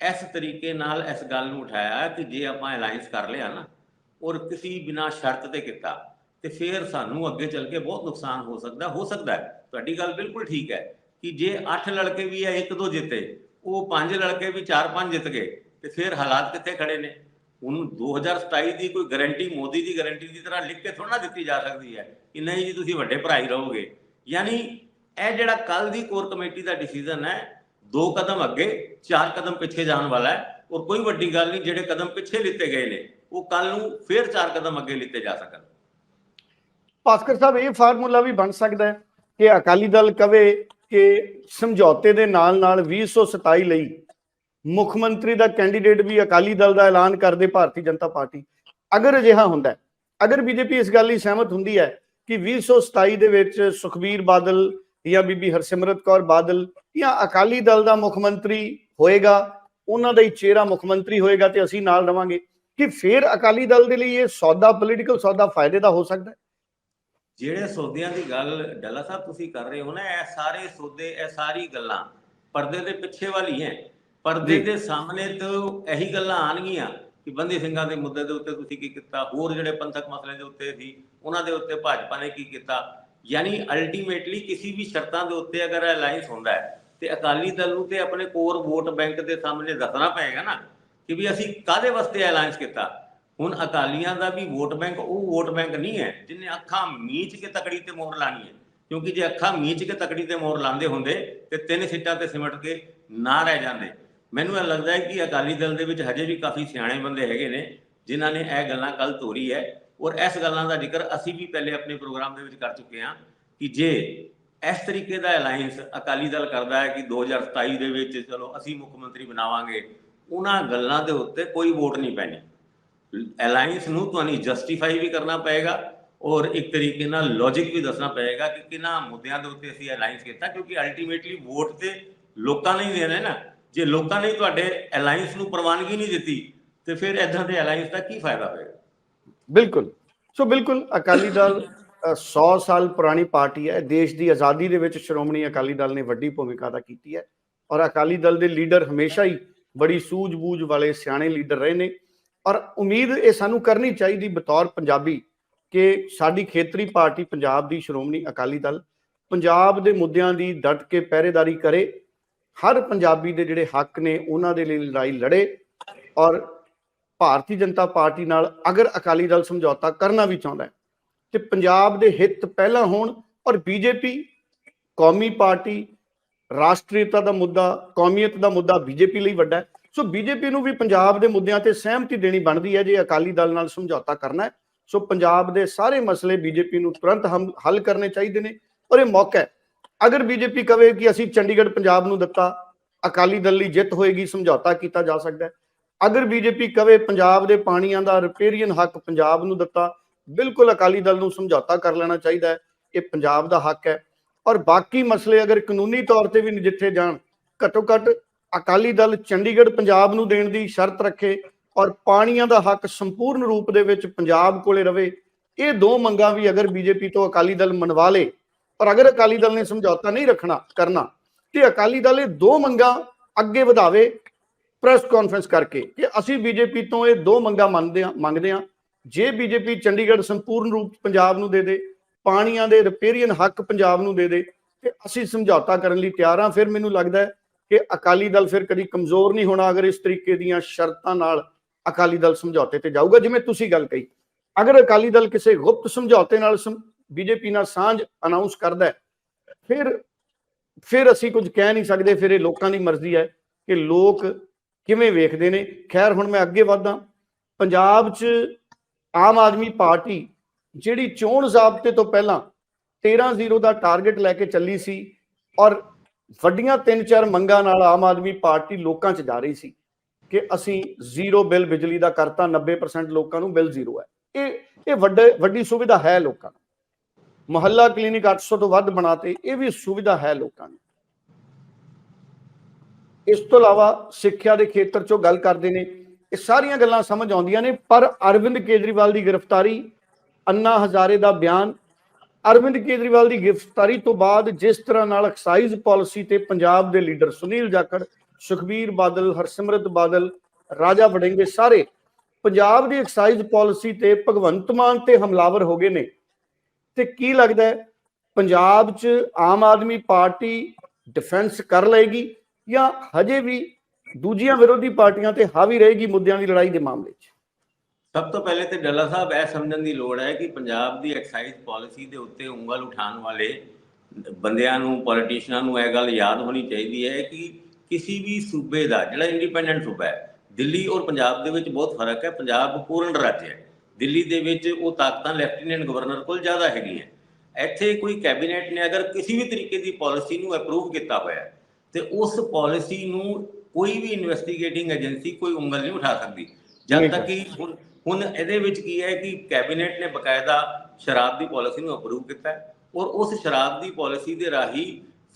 ਇਸ ਤਰੀਕੇ ਨਾਲ ਇਸ ਗੱਲ ਨੂੰ ਉਠਾਇਆ ਕਿ ਜੇ ਆਪਾਂ ਅਲਾਈਅੰਸ ਕਰ ਲਿਆ ਨਾ ਔਰ ਕਿਸੇ ਬਿਨਾ ਸ਼ਰਤ ਤੇ ਕੀਤਾ, ਤੇ ਫਿਰ ਸਾਨੂੰ ਅੱਗੇ ਚੱਲ ਕੇ ਬਹੁਤ ਨੁਕਸਾਨ ਹੋ ਸਕਦਾ ਹੋ ਸਕਦਾ ਹੈ। ਤੁਹਾਡੀ ਗੱਲ ਬਿਲਕੁਲ ਠੀਕ ਹੈ ਕਿ ਜੇ 8 ਲੜਕੇ ਵੀ ਹੈ ਇੱਕ ਦੋ ਜਿੱਤੇ, ਉਹ ਪੰਜ ਲੜਕੇ ਵੀ 4-5 ਜਿੱਤ ਗਏ ਤੇ ਫਿਰ ਹਾਲਾਤ ਕਿੱਥੇ ਖੜੇ ਨੇ? ਹੁਣ 2027 ਦੀ ਕੋਈ ਗਾਰੰਟੀ ਮੋਦੀ ਦੀ ਗਾਰੰਟੀ ਦੀ ਤਰ੍ਹਾਂ ਲਿਖ ਕੇ ਥੋੜਾ ਨਾ ਦਿੱਤੀ ਜਾ ਸਕਦੀ ਹੈ ਕਿ ਨਹੀਂ ਜੀ, ਤੁਸੀਂ ਵੱਡੇ ਭਰਾ ਹੀ ਰਹੋਗੇ। ਯਾਨੀ ਇਹ ਜਿਹੜਾ ਕੱਲ ਦੀ ਕੋਰ ਕਮੇਟੀ ਦਾ ਡਿਸੀਜਨ ਹੈ, ਦੋ ਕਦਮ ਅੱਗੇ, ਚਾਰ ਕਦਮ ਪਿੱਛੇ ਜਾਣ ਵਾਲਾ ਹੈ ਔਰ ਕੋਈ ਵੱਡੀ ਗੱਲ ਨਹੀਂ, ਜਿਹੜੇ ਕਦਮ ਪਿੱਛੇ ਲਿੱਤੇ ਗਏ ਨੇ, ਉਹ ਕੱਲ ਨੂੰ ਫਿਰ ਚਾਰ ਕਦਮ ਅੱਗੇ ਲਿੱਤੇ ਜਾ ਸਕਣ। ਭਾਸਕਰ ਸਾਹਿਬ, ਇਹ ਫਾਰਮੂਲਾ ਵੀ ਬਣ ਸਕਦਾ ਹੈ ਕਿ ਅਕਾਲੀ ਦਲ ਕਵੇ ਕਿ ਸਮਝੌਤੇ ਦੇ ਨਾਲ ਨਾਲ 2027 ਲਈ ਮੁੱਖ ਮੰਤਰੀ ਦਾ ਕੈਂਡੀਡੇਟ ਵੀ ਅਕਾਲੀ ਦਲ ਦਾ ਐਲਾਨ ਕਰਦੇ ਭਾਰਤੀ ਜਨਤਾ ਪਾਰਟੀ। ਅਗਰ ਅਜਿਹਾ ਹੁੰਦਾ ਅਗਰ ਬੀਜੇਪੀ ਇਸ ਗੱਲ ਲਈ ਸਹਿਮਤ ਹੁੰਦੀ ਹੈ ਕਿ 2027 ਦੇ ਵਿੱਚ ਸੁਖਬੀਰ ਬਾਦਲ ਜਾਂ ਬੀਬੀ ਹਰਸਿਮਰਤ ਕੌਰ ਬਾਦਲ ਜਾਂ ਅਕਾਲੀ ਦਲ ਦਾ ਮੁੱਖ ਮੰਤਰੀ ਹੋਏਗਾ, ਉਹਨਾਂ ਦਾ ਹੀ ਚਿਹਰਾ ਮੁੱਖ ਮੰਤਰੀ ਹੋਏਗਾ ਤੇ ਅਸੀਂ ਨਾਲ ਰਵਾਂਗੇ, ਕਿ ਫਿਰ ਅਕਾਲੀ ਦਲ ਦੇ ਲਈ ਇਹ ਸੌਦਾ ਪੋਲੀਟੀਕਲ ਸੌਦਾ ਫਾਇਦੇ ਦਾ ਹੋ ਸਕਦਾ ਹੈ? ਜਿਹੜੇ ਸੌਦਿਆਂ ਦੀ ਗੱਲ ਡੱਲਾ ਸਾਹਿਬ ਤੁਸੀਂ ਕਰ ਰਹੇ ਹੋ ਨਾ, ਇਹ ਸਾਰੇ ਸੌਦੇ, ਇਹ ਸਾਰੀ ਗੱਲਾਂ ਪਰਦੇ ਦੇ ਪਿੱਛੇ ਵਾਲੀ ਹੈ। ਪਰਦੇ। ਦੇ ਸਾਹਮਣੇ ਤੋਂ ਇਹੀ ਗੱਲਾਂ ਆਣਗੀਆਂ ਕਿ ਬੰਦੀ ਸਿੰਘਾਂ ਦੇ ਮੁੱਦੇ ਦੇ ਉੱਤੇ ਤੁਸੀਂ ਕੀ ਕੀਤਾ? ਹੋਰ ਜਿਹੜੇ ਪੰਥਕ ਮਸਲੇ ਦੇ ਉੱਤੇ ਸੀ ਉਹਨਾਂ ਦੇ ਉੱਤੇ ਭਾਜਪਾ ਨੇ ਕੀ ਕੀਤਾ? ਯਾਨੀ ਅਲਟੀਮੇਟਲੀ ਕਿਸੇ ਵੀ ਸ਼ਰਤਾਂ ਦੇ ਉੱਤੇ ਅਗਰ ਅਲਾਈਅੰਸ ਹੁੰਦਾ ਹੈ ਤੇ ਅਕਾਲੀ ਦਲ ਨੂੰ ਤੇ ਆਪਣੇ ਕੋਰ ਵੋਟ ਬੈਂਕ ਦੇ ਸਾਹਮਣੇ ਦੱਸਣਾ ਪਏਗਾ ਨਾ ਕਿ ਵੀ ਅਸੀਂ ਕਾਦੇ ਵਾਸਤੇ ਅਲਾਈਅੰਸ ਕੀਤਾ? ਹੁਣ ਅਕਾਲੀਆਂ ਦਾ ਵੀ ਵੋਟ ਬੈਂਕ ਉਹ ਵੋਟ ਬੈਂਕ ਨਹੀਂ ਹੈ ਜਿਨੇ ਅੱਖਾਂ ਮੀਚ ਕੇ ਤਕੜੀ ਤੇ ਮੋਹਰ ਲਾਣੀ ਹੈ। ਕਿਉਂਕਿ ਜੇ ਅੱਖਾਂ ਮੀਚ ਕੇ ਤਕੜੀ ਤੇ ਮੋਹਰ ਲਾਉਂਦੇ ਹੁੰਦੇ ਤੇ ਤਿੰਨ ਸੀਟਾਂ ਤੇ ਸਿਮਟ ਕੇ ਨਾ ਰਹਿ ਜਾਂਦੇ। ਮੈਨੂੰ ਇਹ ਲੱਗਦਾ ਹੈ ਕਿ ਅਕਾਲੀ ਦਲ ਦੇ ਵਿੱਚ ਹਜੇ ਵੀ ਕਾਫੀ ਸਿਆਣੇ ਬੰਦੇ ਹੈਗੇ ਨੇ, ਜਿਨ੍ਹਾਂ ਨੇ ਇਹ ਗੱਲਾਂ ਕੱਲ ਤੋਰੀ ਹੈ। ਔਰ ਇਸ ਗੱਲਾਂ ਦਾ ਜ਼ਿਕਰ ਅਸੀਂ ਵੀ ਪਹਿਲੇ ਆਪਣੇ ਪ੍ਰੋਗਰਾਮ ਦੇ ਵਿੱਚ ਕਰ ਚੁੱਕੇ ਹਾਂ ਕਿ ਜੇ ਇਸ ਤਰੀਕੇ ਦਾ ਅਲਾਈਅੰਸ ਅਕਾਲੀ ਦਲ ਕਰਦਾ ਹੈ ਕਿ 2027 ਦੇ ਵਿੱਚ ਚਲੋ ਅਸੀਂ ਮੁੱਖ ਮੰਤਰੀ ਬਣਾਵਾਂਗੇ, ਉਹਨਾਂ ਗੱਲਾਂ ਦੇ ਉੱਤੇ ਕੋਈ ਵੋਟ ਨਹੀਂ ਪੈਣੀ। ਅਲਾਈਅੰਸ ਨੂੰ ਤੁਹਾਨੂੰ ਜਸਟੀਫਾਈ ਵੀ ਕਰਨਾ ਪਏਗਾ ਔਰ ਇੱਕ ਤਰੀਕੇ ਨਾਲ ਲੌਜੀਕ ਵੀ ਦੱਸਣਾ ਪਏਗਾ ਕਿ ਕਿਹਨਾਂ ਮੁੱਦਿਆਂ ਦੇ ਉੱਤੇ ਅਸੀਂ ਅਲਾਈਅੰਸ ਕੀਤਾ, ਕਿਉਂਕਿ ਅਲਟੀਮੇਟਲੀ ਵੋਟ ਤੇ ਲੋਕਾਂ ਨੇ ਹੀ ਦੇਣਾ ਹੈ ਨਾ। ਜੇ ਲੋਕਾਂ ਨੇ ਤੁਹਾਡੇ ਅਲਾਈਅੰਸ ਨੂੰ ਪ੍ਰਵਾਨਗੀ ਨਹੀਂ ਦਿੱਤੀ ਤੇ ਫਿਰ ਇਦਾਂ ਦੇ ਅਲਾਈਅੰਸ ਦਾ ਕੀ ਫਾਇਦਾ ਹੋਏਗਾ? ਬਿਲਕੁਲ। ਸੋ ਬਿਲਕੁਲ ਅਕਾਲੀ ਦਲ ਅ, 100 ਸਾਲ ਪੁਰਾਣੀ ਪਾਰਟੀ ਹੈ ਦੇਸ਼ ਦੀ ਆਜ਼ਾਦੀ ਦੇ ਵਿੱਚ ਸ਼੍ਰੋਮਣੀ ਅਕਾਲੀ ਦਲ ਨੇ ਵੱਡੀ ਭੂਮਿਕਾ ਅਦਾ ਕੀਤੀ ਹੈ ਔਰ ਅਕਾਲੀ ਦਲ ਦੇ ਲੀਡਰ ਹਮੇਸ਼ਾ ਹੀ ਬੜੀ ਸੂਝ-ਬੂਝ ਵਾਲੇ ਸਿਆਣੇ ਲੀਡਰ ਰਹੇ ਨੇ ਔਰ ਉਮੀਦ ਇਹ ਸਾਨੂੰ ਕਰਨੀ ਚਾਹੀਦੀ ਬਤੌਰ ਪੰਜਾਬੀ ਕਿ ਸਾਡੀ ਖੇਤਰੀ ਪਾਰਟੀ ਪੰਜਾਬ ਦੀ ਸ਼੍ਰੋਮਣੀ ਅਕਾਲੀ ਦਲ ਪੰਜਾਬ ਦੇ ਮੁੱਦਿਆਂ ਦੀ ਡਟ ਕੇ ਪਹਿਰੇਦਾਰੀ ਕਰੇ ਹਰ ਪੰਜਾਬੀ ਦੇ ਜਿਹੜੇ ਹੱਕ ਨੇ, ਉਹਨਾਂ ਦੇ ਲਈ ਲੜਾਈ ਲੜੇ ਔਰ ਭਾਰਤੀ ਜਨਤਾ ਪਾਰਟੀ ਨਾਲ ਅਗਰ ਅਕਾਲੀ ਦਲ ਸਮਝੌਤਾ ਕਰਨਾ ਵੀ ਚਾਹੁੰਦਾ ਹੈ, ਤੇ ਪੰਜਾਬ ਦੇ ਹਿੱਤ ਪਹਿਲਾਂ ਹੋਣ ਔਰ ਬੀਜੇਪੀ ਕੌਮੀ ਪਾਰਟੀ ਰਾਸ਼ਟਰੀਅਤਾ ਦਾ ਮੁੱਦਾ, ਕੌਮੀਅਤ ਦਾ ਮੁੱਦਾ ਬੀਜੇਪੀ ਲਈ ਵੱਡਾ ਹੈ। ਸੋ ਬੀਜੇਪੀ ਨੂੰ ਵੀ ਪੰਜਾਬ ਦੇ ਮੁੱਦਿਆਂ ਤੇ ਸਹਿਮਤੀ ਦੇਣੀ ਬਣਦੀ ਹੈ, ਜੇ ਅਕਾਲੀ ਦਲ ਨਾਲ ਸਮਝੌਤਾ ਕਰਨਾ ਹੈ। ਸੋ ਪੰਜਾਬ ਦੇ ਸਾਰੇ ਮਸਲੇ ਬੀਜੇਪੀ ਨੂੰ ਤੁਰੰਤ ਹਮ ਹੱਲ ਕਰਨੇ ਚਾਹੀਦੇ ਨੇ ਔਰ ਇਹ ਮੌਕਾ ਹੈ ਅਗਰ ਬੀਜੇਪੀ ਕਵੇ ਕਿ ਅਸੀਂ ਚੰਡੀਗੜ੍ਹ, ਪੰਜਾਬ ਨੂੰ ਦਿੱਤਾ, ਅਕਾਲੀ ਦਲ ਲਈ ਜਿੱਤ ਹੋਏਗੀ, ਸਮਝੌਤਾ ਕੀਤਾ ਜਾ ਸਕਦਾ ਹੈ। ਅਗਰ ਬੀਜੇਪੀ ਕਵੇ ਪੰਜਾਬ ਦੇ ਪਾਣੀਆਂ ਦਾ ਰਿਪੇਰੀਅਨ ਹੱਕ ਪੰਜਾਬ ਨੂੰ ਦਿੱਤਾ, ਬਿਲਕੁਲ ਅਕਾਲੀ ਦਲ ਨੂੰ ਸਮਝੌਤਾ ਕਰ ਲੈਣਾ ਚਾਹੀਦਾ ਹੈ। ਇਹ ਪੰਜਾਬ ਦਾ ਹੱਕ ਹੈ। ਔਰ ਬਾਕੀ ਮਸਲੇ ਅਗਰ ਕਾਨੂੰਨੀ ਤੌਰ ਤੇ ਵੀ ਨਜਿੱਠੇ ਜਾਣ, ਘੱਟੋ ਘੱਟ ਅਕਾਲੀ ਦਲ ਚੰਡੀਗੜ੍ਹ, ਪੰਜਾਬ ਨੂੰ ਦੇਣ ਦੀ ਸ਼ਰਤ ਰੱਖੇ ਔਰ ਪਾਣੀਆਂ ਦਾ ਹੱਕ ਸੰਪੂਰਨ ਰੂਪ ਦੇ ਵਿੱਚ ਪੰਜਾਬ ਕੋਲੇ ਰਵੇ, ਇਹ ਦੋ ਮੰਗਾਂ ਵੀ ਅਗਰ ਬੀਜੇਪੀ ਤੋਂ ਅਕਾਲੀ ਦਲ ਮਨਵਾ ਲੇ ਔਰ ਅਗਰ ਅਕਾਲੀ ਦਲ ਨੇ ਸਮਝੌਤਾ ਨਹੀਂ ਰੱਖਣਾ, ਕਰਨਾ, ਤੇ ਅਕਾਲੀ ਦਲ ਇਹ ਦੋ ਮੰਗਾਂ ਅੱਗੇ ਵਧਾਵੇ ਪ੍ਰੈਸ ਕਾਨਫਰੰਸ ਕਰਕੇ ਕਿ ਅਸੀਂ ਬੀਜੇਪੀ ਤੋਂ ਇਹ ਦੋ ਮੰਗਾਂ ਮੰਨਦੇ ਹਾਂ ਮੰਗਦੇ ਹਾਂ। ਜੇ ਬੀਜੇਪੀ ਚੰਡੀਗੜ੍ਹ ਸੰਪੂਰਨ ਰੂਪ ਪੰਜਾਬ ਨੂੰ ਦੇ ਦੇ, ਪਾਣੀਆਂ ਦੇ ਰਿਪੇਰੀਅਨ ਹੱਕ ਪੰਜਾਬ ਨੂੰ ਦੇ ਦੇ, ਤੇ ਅਸੀਂ ਸਮਝੌਤਾ ਕਰਨ ਲਈ ਤਿਆਰ ਹਾਂ, ਫਿਰ ਮੈਨੂੰ ਲੱਗਦਾ ਕਿ ਅਕਾਲੀ ਦਲ ਫਿਰ ਕਦੀ ਕਮਜ਼ੋਰ ਨਹੀਂ ਹੋਣਾ ਅਗਰ ਇਸ ਤਰੀਕੇ ਦੀਆਂ ਸ਼ਰਤਾਂ ਨਾਲ ਅਕਾਲੀ ਦਲ ਸਮਝੌਤੇ ਤੇ ਜਾਊਗਾ। ਜਿਵੇਂ ਤੁਸੀਂ ਗੱਲ ਕਹੀ, ਅਗਰ ਅਕਾਲੀ ਦਲ ਕਿਸੇ ਗੁਪਤ ਸਮਝੌਤੇ ਨਾਲ ਬੀਜੇਪੀ ਨਾਲ ਸਾਂਝ ਅਨਾਉਂਸ ਕਰਦਾ ਹੈ। ਫਿਰ ਫਿਰ ਅਸੀਂ ਕੁਝ ਕਹਿ ਨਹੀਂ ਸਕਦੇ, ਫਿਰ ਇਹ ਲੋਕਾਂ ਦੀ ਮਰਜ਼ੀ ਹੈ ਕਿ ਲੋਕ ਕਿਵੇਂ ਵੇਖਦੇ ਨੇ। ਖੈਰ, ਹੁਣ ਮੈਂ ਅੱਗੇ ਵਧਦਾ। ਪੰਜਾਬ 'ਚ ਆਮ ਆਦਮੀ ਪਾਰਟੀ ਜਿਹੜੀ ਚੋਣ ਜ਼ਾਬਤੇ ਤੋਂ ਪਹਿਲਾਂ 13-0 ਦਾ ਟਾਰਗੇਟ ਲੈ ਕੇ ਚੱਲੀ ਸੀ ਔਰ ਵੱਡੀਆਂ ਤਿੰਨ ਚਾਰ ਮੰਗਾਂ ਨਾਲ ਆਮ ਆਦਮੀ ਪਾਰਟੀ ਲੋਕਾਂ 'ਚ ਜਾ ਰਹੀ ਸੀ ਕਿ ਅਸੀਂ ਜ਼ੀਰੋ ਬਿੱਲ ਬਿਜਲੀ ਦਾ ਕਰਤਾ 90% ਲੋਕਾਂ ਨੂੰ ਬਿੱਲ ਜ਼ੀਰੋ ਹੈ। ਇਹ ਇਹ ਵੱਡੇ, ਵੱਡੀ ਸੁਵਿਧਾ ਹੈ ਲੋਕਾਂ ਨੂੰ। ਮੁਹੱਲਾ ਕਲੀਨਿਕ 800 ਤੋਂ ਵੱਧ ਬਣਾਤੇ ਇਹ ਵੀ ਸੁਵਿਧਾ ਹੈ ਲੋਕਾਂ ਨੂੰ। ਇਸ ਤੋਂ ਇਲਾਵਾ ਸਿੱਖਿਆ ਦੇ ਖੇਤਰ 'ਚੋਂ ਗੱਲ ਕਰਦੇ ਨੇ, ਇਹ ਸਾਰੀਆਂ ਗੱਲਾਂ ਸਮਝ ਆਉਂਦੀਆਂ ਨੇ, ਪਰ ਅਰਵਿੰਦ ਕੇਜਰੀਵਾਲ ਦੀ ਗ੍ਰਿਫਤਾਰੀ, ਅੰਨਾ ਹਜ਼ਾਰੇ ਦਾ ਬਿਆਨ, ਅਰਵਿੰਦ ਕੇਜਰੀਵਾਲ ਦੀ ਗ੍ਰਿਫਤਾਰੀ ਤੋਂ ਬਾਅਦ ਜਿਸ ਤਰ੍ਹਾਂ ਨਾਲ ਐਕਸਾਈਜ਼ ਪਾਲਿਸੀ ਤੇ ਪੰਜਾਬ ਦੇ ਲੀਡਰ ਸੁਨੀਲ ਜਾਖੜ, ਸੁਖਬੀਰ ਬਾਦਲ, ਹਰਸਿਮਰਤ ਬਾਦਲ, ਰਾਜਾ ਵੜਿੰਗੇ ਸਾਰੇ ਪੰਜਾਬ ਦੀ ਐਕਸਾਈਜ਼ ਪਾਲਿਸੀ ਤੇ ਭਗਵੰਤ ਮਾਨ ਤੇ ਹਮਲਾਵਰ ਹੋ ਗਏ ਨੇ। ਤੇ ਕੀ ਲੱਗਦਾ ਹੈ? ਪੰਜਾਬ 'ਚ ਆਮ ਆਦਮੀ ਪਾਰਟੀ ਡਿਫੈਂਸ ਕਰ ਲਏਗੀ ਜਾਂ ਹਜੇ ਵੀ ਦੂਜੀਆਂ ਵਿਰੋਧੀ ਪਾਰਟੀਆਂ ਤੇ ਹਾਵੀ ਰਹੇਗੀ ਮੁੱਦਿਆਂ ਦੀ ਲੜਾਈ ਦੇ ਮਾਮਲੇ 'ਚ? ਸਭ ਤੋਂ ਪਹਿਲੇ ਤੇ ਡੱਲਾ ਸਾਹਿਬ, ਇਹ ਸਮਝਣ ਦੀ ਲੋੜ ਹੈ ਕਿ ਪੰਜਾਬ ਦੀ ਐਕਸਾਈਜ਼ ਪਾਲਿਸੀ ਦੇ ਉੱਤੇ ਉਂਗਲ ਉਠਾਉਣ ਵਾਲੇ ਬੰਦਿਆਂ ਨੂੰ ਪੋਲੀਟੀਸ਼ੀਅਨਾਂ ਨੂੰ ਇਹ ਗੱਲ ਯਾਦ ਹੋਣੀ ਚਾਹੀਦੀ ਹੈ ਕਿ ਕਿਸੇ ਵੀ ਸੂਬੇ ਦਾ, ਜਿਹੜਾ ਇੰਡੀਪੈਂਡੈਂਟ ਸੂਬਾ ਹੈ, ਦਿੱਲੀ ਔਰ ਪੰਜਾਬ ਦੇ ਵਿੱਚ ਬਹੁਤ ਫ਼ਰਕ ਹੈ, ਪੰਜਾਬ ਪੂਰਨ ਰਾਜ ਹੈ। ਦਿੱਲੀ ਦੇ ਵਿੱਚ ਉਹ ਤਾਕਤਾਂ ਲੈਫਟੀਨੈਂਟ ਗਵਰਨਰ ਕੋਲ ਜ਼ਿਆਦਾ ਹੈਗੀਆਂ। ਇੱਥੇ ਕੋਈ ਕੈਬਨਿਟ ਨੇ ਅਗਰ ਕਿਸੇ ਵੀ ਤਰੀਕੇ ਦੀ ਪਾਲਿਸੀ ਨੂੰ ਅਪਰੂਵ ਕੀਤਾ ਹੋਇਆ ਤੇ ਉਸ ਪਾਲਿਸੀ ਨੂੰ ਕੋਈ ਵੀ ਇਨਵੈਸਟੀਗੇਟਿੰਗ ਏਜੰਸੀ ਕੋਈ ਉਂਗਲ ਨਹੀਂ ਉਠਾ ਸਕਦੀ। ਜਦ ਤੱਕ ਕਿ ਹੁਣ ਇਹਦੇ ਵਿੱਚ ਕੀ ਹੈ ਕਿ ਕੈਬਨਿਟ ਨੇ ਬਕਾਇਦਾ ਸ਼ਰਾਬ ਦੀ ਪਾਲਿਸੀ ਨੂੰ ਅਪਰੂਵ ਕੀਤਾ ਔਰ ਉਸ ਸ਼ਰਾਬ ਦੀ ਪਾਲਿਸੀ ਦੇ ਰਾਹੀਂ